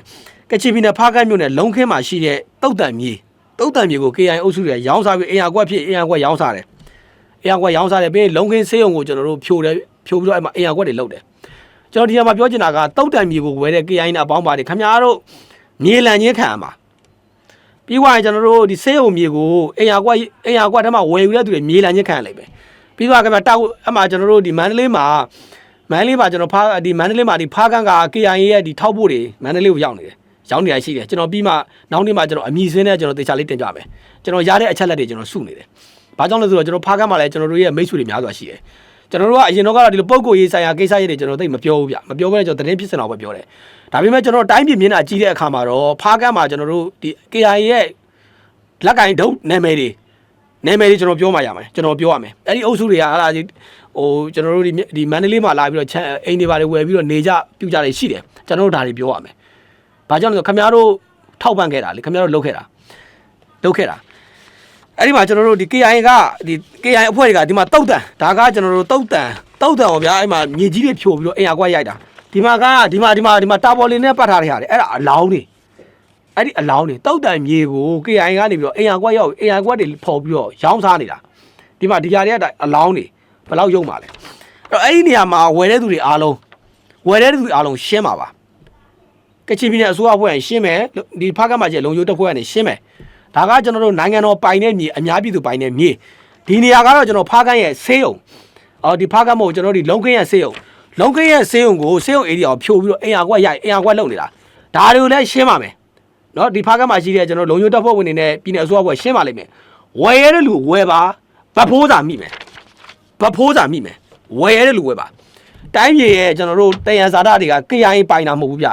ကချင်ပြည်နယ်ဖားကတ်မြို့နယ်လုံခင်းမှာရှိတဲ့တုတ်တန်မြေတုတ်တန်မြေကို KIA အုပ်စုတွေကရောင်းစားပြီးအင်အားကွက်ဖြစ်အင်အားကွက်ရောင်းစားတယ်အင်အားကွက်ရောင်းစားတယ်ပြီးရင်လုံခင်းဆေးရုံကိုကျွန်တော်တို့ဖြိုတယ်ဖြိုပြီးတော့အဲ့မှာအင်အားကွက်တွေလုပ်တယ်ကျွန်တော်ဒီမှာပြောချင်တာကတုတ်တန်မြေကိုဝယ်တဲ့ KIA နဲ့အပေါင်းပါတယ်ခင်ဗျားတို့မြေလန်ချင်းခံရမှာ ပြီးွားရင်ကျွန်တော်တို့ဒီဆေးရုံမြေကိုအင်အားကွက်အင်အားကွက်ထဲမှာဝယ်ယူတဲ့သူတွေမြေလန်ချင်းခံရလိုက်ပဲပြီးတော့ခင်ဗျာတောက်အမှကျွန်တော်တို့ဒီမန္တလေးမှာမန္တလေးမှာကျွန်တော်ဖားဒီမန္တလေးမှာဒီဖားကန်းက KIA ရဲ့ဒီထောက်ဖို့တွေမန္တလေးကိုရောက်နေတယ်ရောက်နေရရှိတယ်ကျွန်တော်ပြီးမှနောက်နေ့မှကျွန်တော်အမည်စင်းနဲ့ကျွန်တော်တေချာလေးတင်ပြမယ်ကျွန်တော်ရတဲ့အချက်လက်တွေကျွန်တော်စုနေတယ်ဘာကြောင့်လဲဆိုတော့ကျွန်တော်ဖားကန်းမှာလည်းကျွန်တော်တို့ရဲ့မိတ်ဆွေတွေများစွာရှိတယ် ကျွန်တော်တို့ကအရင်တော့ကတော့ဒီလိုပုံကိုရေးဆိုင်ရာကိစ္စရေးတွေကျွန်တော်သိမပြောဘူးဗျမပြောဘဲကျွန်တော်သတင်းဖြစ်စင်တော့ပဲပြောတယ်ဒါပေမဲ့ကျွန်တော်တိုင်းပြည်မျက်နှာကြည့်တဲ့အခါမှာတော့ဖားကန်းမှာကျွန်တော်တို့ဒီ KIA ရဲ့လက်ကင်ဒုတ်နာမည်တွေနာမည်တွေကျွန်တော်ပြောမှရမယ်ကျွန်တော်ပြောရမယ်အဲ့ဒီအုပ်စုတွေကဟာလာဒီဟိုကျွန်တော်တို့ဒီဒီမန္တလေးမှာလာပြီးတော့ချမ်းအိမ်တွေပါတွေဝယ်ပြီးတော့နေကြပြုကြတယ်ရှိတယ်ကျွန်တော်တို့ဒါတွေပြောရမယ်ဘာကြောင့်လဲဆိုတော့ခင်ဗျားတို့ထောက်ပံ့ခဲ့တာလေခင်ဗျားတို့လုပ်ခဲ့တာလုပ်ခဲ့တာ အဲ့ဒီမှာကျွန်တော်တို့ဒီ KIA ကဒီ KIA အဖွဲ့တွေကဒီမှာတုတ်တန်ဒါကကျွန်တော်တို့တုတ်တန်တုတ်တန်ဟောဗျာအဲ့မှာမြေကြီးတွေဖြိုပြီးတော့အိမ်အကွက်ရိုက်တာဒီမှာကဒီမှာဒီမှာဒီမှာတာပေါ်လင်နဲ့ပတ်ထားတဲ့ဟာတွေအဲ့ဒါအလောင်းတွေအဲ့ဒီအလောင်းတွေတောက်တန်မြေကို KI ကနေပြီးတော့အင်ယာကွက်ရောက်အင်ယာကွက်တွေဖော်ပြီးတော့ရောင်းစားနေတာဒီမှာဒီကြတွေကအလောင်းတွေဘယ်လောက်ရုံပါလဲအဲ့တော့အဲ့ဒီနေရာမှာဝယ်တဲ့သူတွေအားလုံးဝယ်တဲ့သူတွေအားလုံးရှင်းပါပါကချင်ပြည်နယ်အစိုးရအဖွဲ့ကရှင်းမယ်ဒီဖားကတ်မှာကျလုံယုံတက်ဖွဲ့ကနေရှင်းမယ် ဒါကကျွန်တော်တို့နိုင်ငံတော်ပိုင်တဲ့မြေအများပြည်သူပိုင်တဲ့မြေဒီနေရာကတော့ကျွန်တော်ဖားကန်းရဲ့ဆေးရုံအော်ဒီဖားကန်းမို့ကျွန်တော်ဒီလုံခင်းရဲ့ဆေးရုံလုံခင်းရဲ့ဆေးရုံကိုဆေးရုံ area ကိုဖြိုပြီးတော့အင်အားကွက်ရိုက်အင်အားကွက်လုပ်နေတာဒါတွေကိုလည်းရှင်းပါမယ်နော်ဒီဖားကန်းမှာရှိတဲ့ကျွန်တော်လုံယုံတပ်ဖွဲ့ဝင်တွေနဲ့ပြည်နယ်အစိုးရဘက်ရှင်းပါလိမ့်မယ်ဝယ်ရတဲ့လူဝယ်ပါဗဖိုးစာမိမယ်ဗဖိုးစာမိမယ်ဝယ်ရတဲ့လူဝယ်ပါတိုင်းပြည်ရဲ့ကျွန်တော်တို့တယံဇာတာတွေက KIA ပိုင်တာမဟုတ်ဘူးဗျ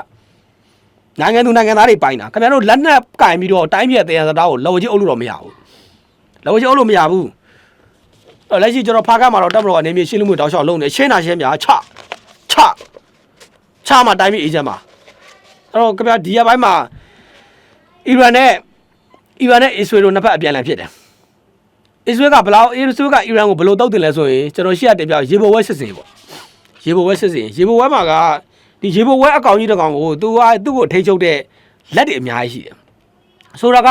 နိုင်ငံသူနိုင်ငံသားတွေပိုင်တာခင်ဗျားတို့လက်နက်ကင်ပြီးတော့တိုင်းပြည်ရဲ့တယံဇာတာကိုလော်ကြီးအုပ်လို့တော့မရဘူးလော်ကြီးအုပ်လို့မရဘူးအဲ့လက်ရှိကျွန်တော်ဖားကတ်မှာတော့တပ်မတော်အနေနဲ့ရှင်းလို့မှုတောက်လျှောက်လုံးနေရှင်းတာရှင်းပြချချချမှာတိုင်းပြည်အေဂျင့်မှာအဲ့တော့ခင်ဗျာဒီရက်ပိုင်းမှာအီရန်နဲ့အီရန်နဲ့အစ္စရေးတို့နှစ်ဖက်အပြန်အလှန်ဖြစ်တယ်။အစ္စရေးကဘလောက်အစ္စရေးကအီရန်ကိုဘယ်လိုတောက်တင်လဲဆိုရင်ကျွန်တော်ရှေ့ကတင်ပြရေဘဝဲစစ်စင်ပေါ့။ရေဘဝဲစစ်စင်ရေဘဝဲမှာက ဒီရေဘဝဲအကောင်ကြီးတစ်ကောင်ကိုသူကသူ့ကိုထိချုပ်တဲ့လက်တွေအများကြီးရှိတယ်။ဆိုတာက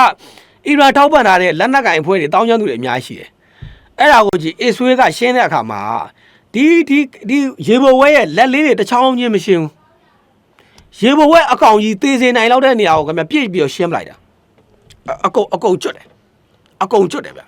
အီရန်ထောက်ပံ့ထားတဲ့လက်နက်ကင်အဖွဲ့တွေတောင်းကျမ်းသူတွေအများကြီးရှိတယ်။အဲ့ဒါကိုကြည့်အစ္စရေးကရှင်းတဲ့အခါမှာဒီဒီဒီရေဘဝဲရဲ့လက်လေးတွေတစ်ချောင်းချင်းမရှင်းဘူး။ရေဘဝဲအကောင်ကြီးသေစေနိုင်လောက်တဲ့နေရာကိုခင်ဗျပြည့်ပြီးတော့ရှင်းပလိုက်တာအအကုန်အကုန်ကျွတ်တယ်အကုန်ကျွတ်တယ်ဗျ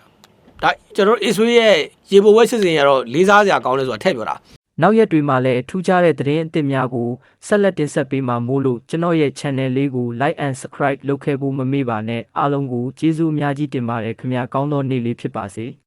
ဒါကျွန်တော်တို့အစ္စရေးရဲ့ရေဘဝဲစစ်စင်ရတော့လေးစားစရာကောင်းလဲဆိုတာထည့်ပြောတာ နောက်ရက်တွေမှာလည်းထူးခြားတဲ့သတင်းအသစ်များကိုဆက်လက်တင်ဆက်ပေးမှာမို့လို့ကျွန်တော်ရဲ့ channel လေးကို like and subscribe လုပ်ခဲ့ဖို့မမေ့ပါနဲ့အားလုံးကိုကျေးဇူးအများကြီးတင်ပါတယ်ခင်ဗျာကောင်းသောနေ့လေးဖြစ်ပါစေ။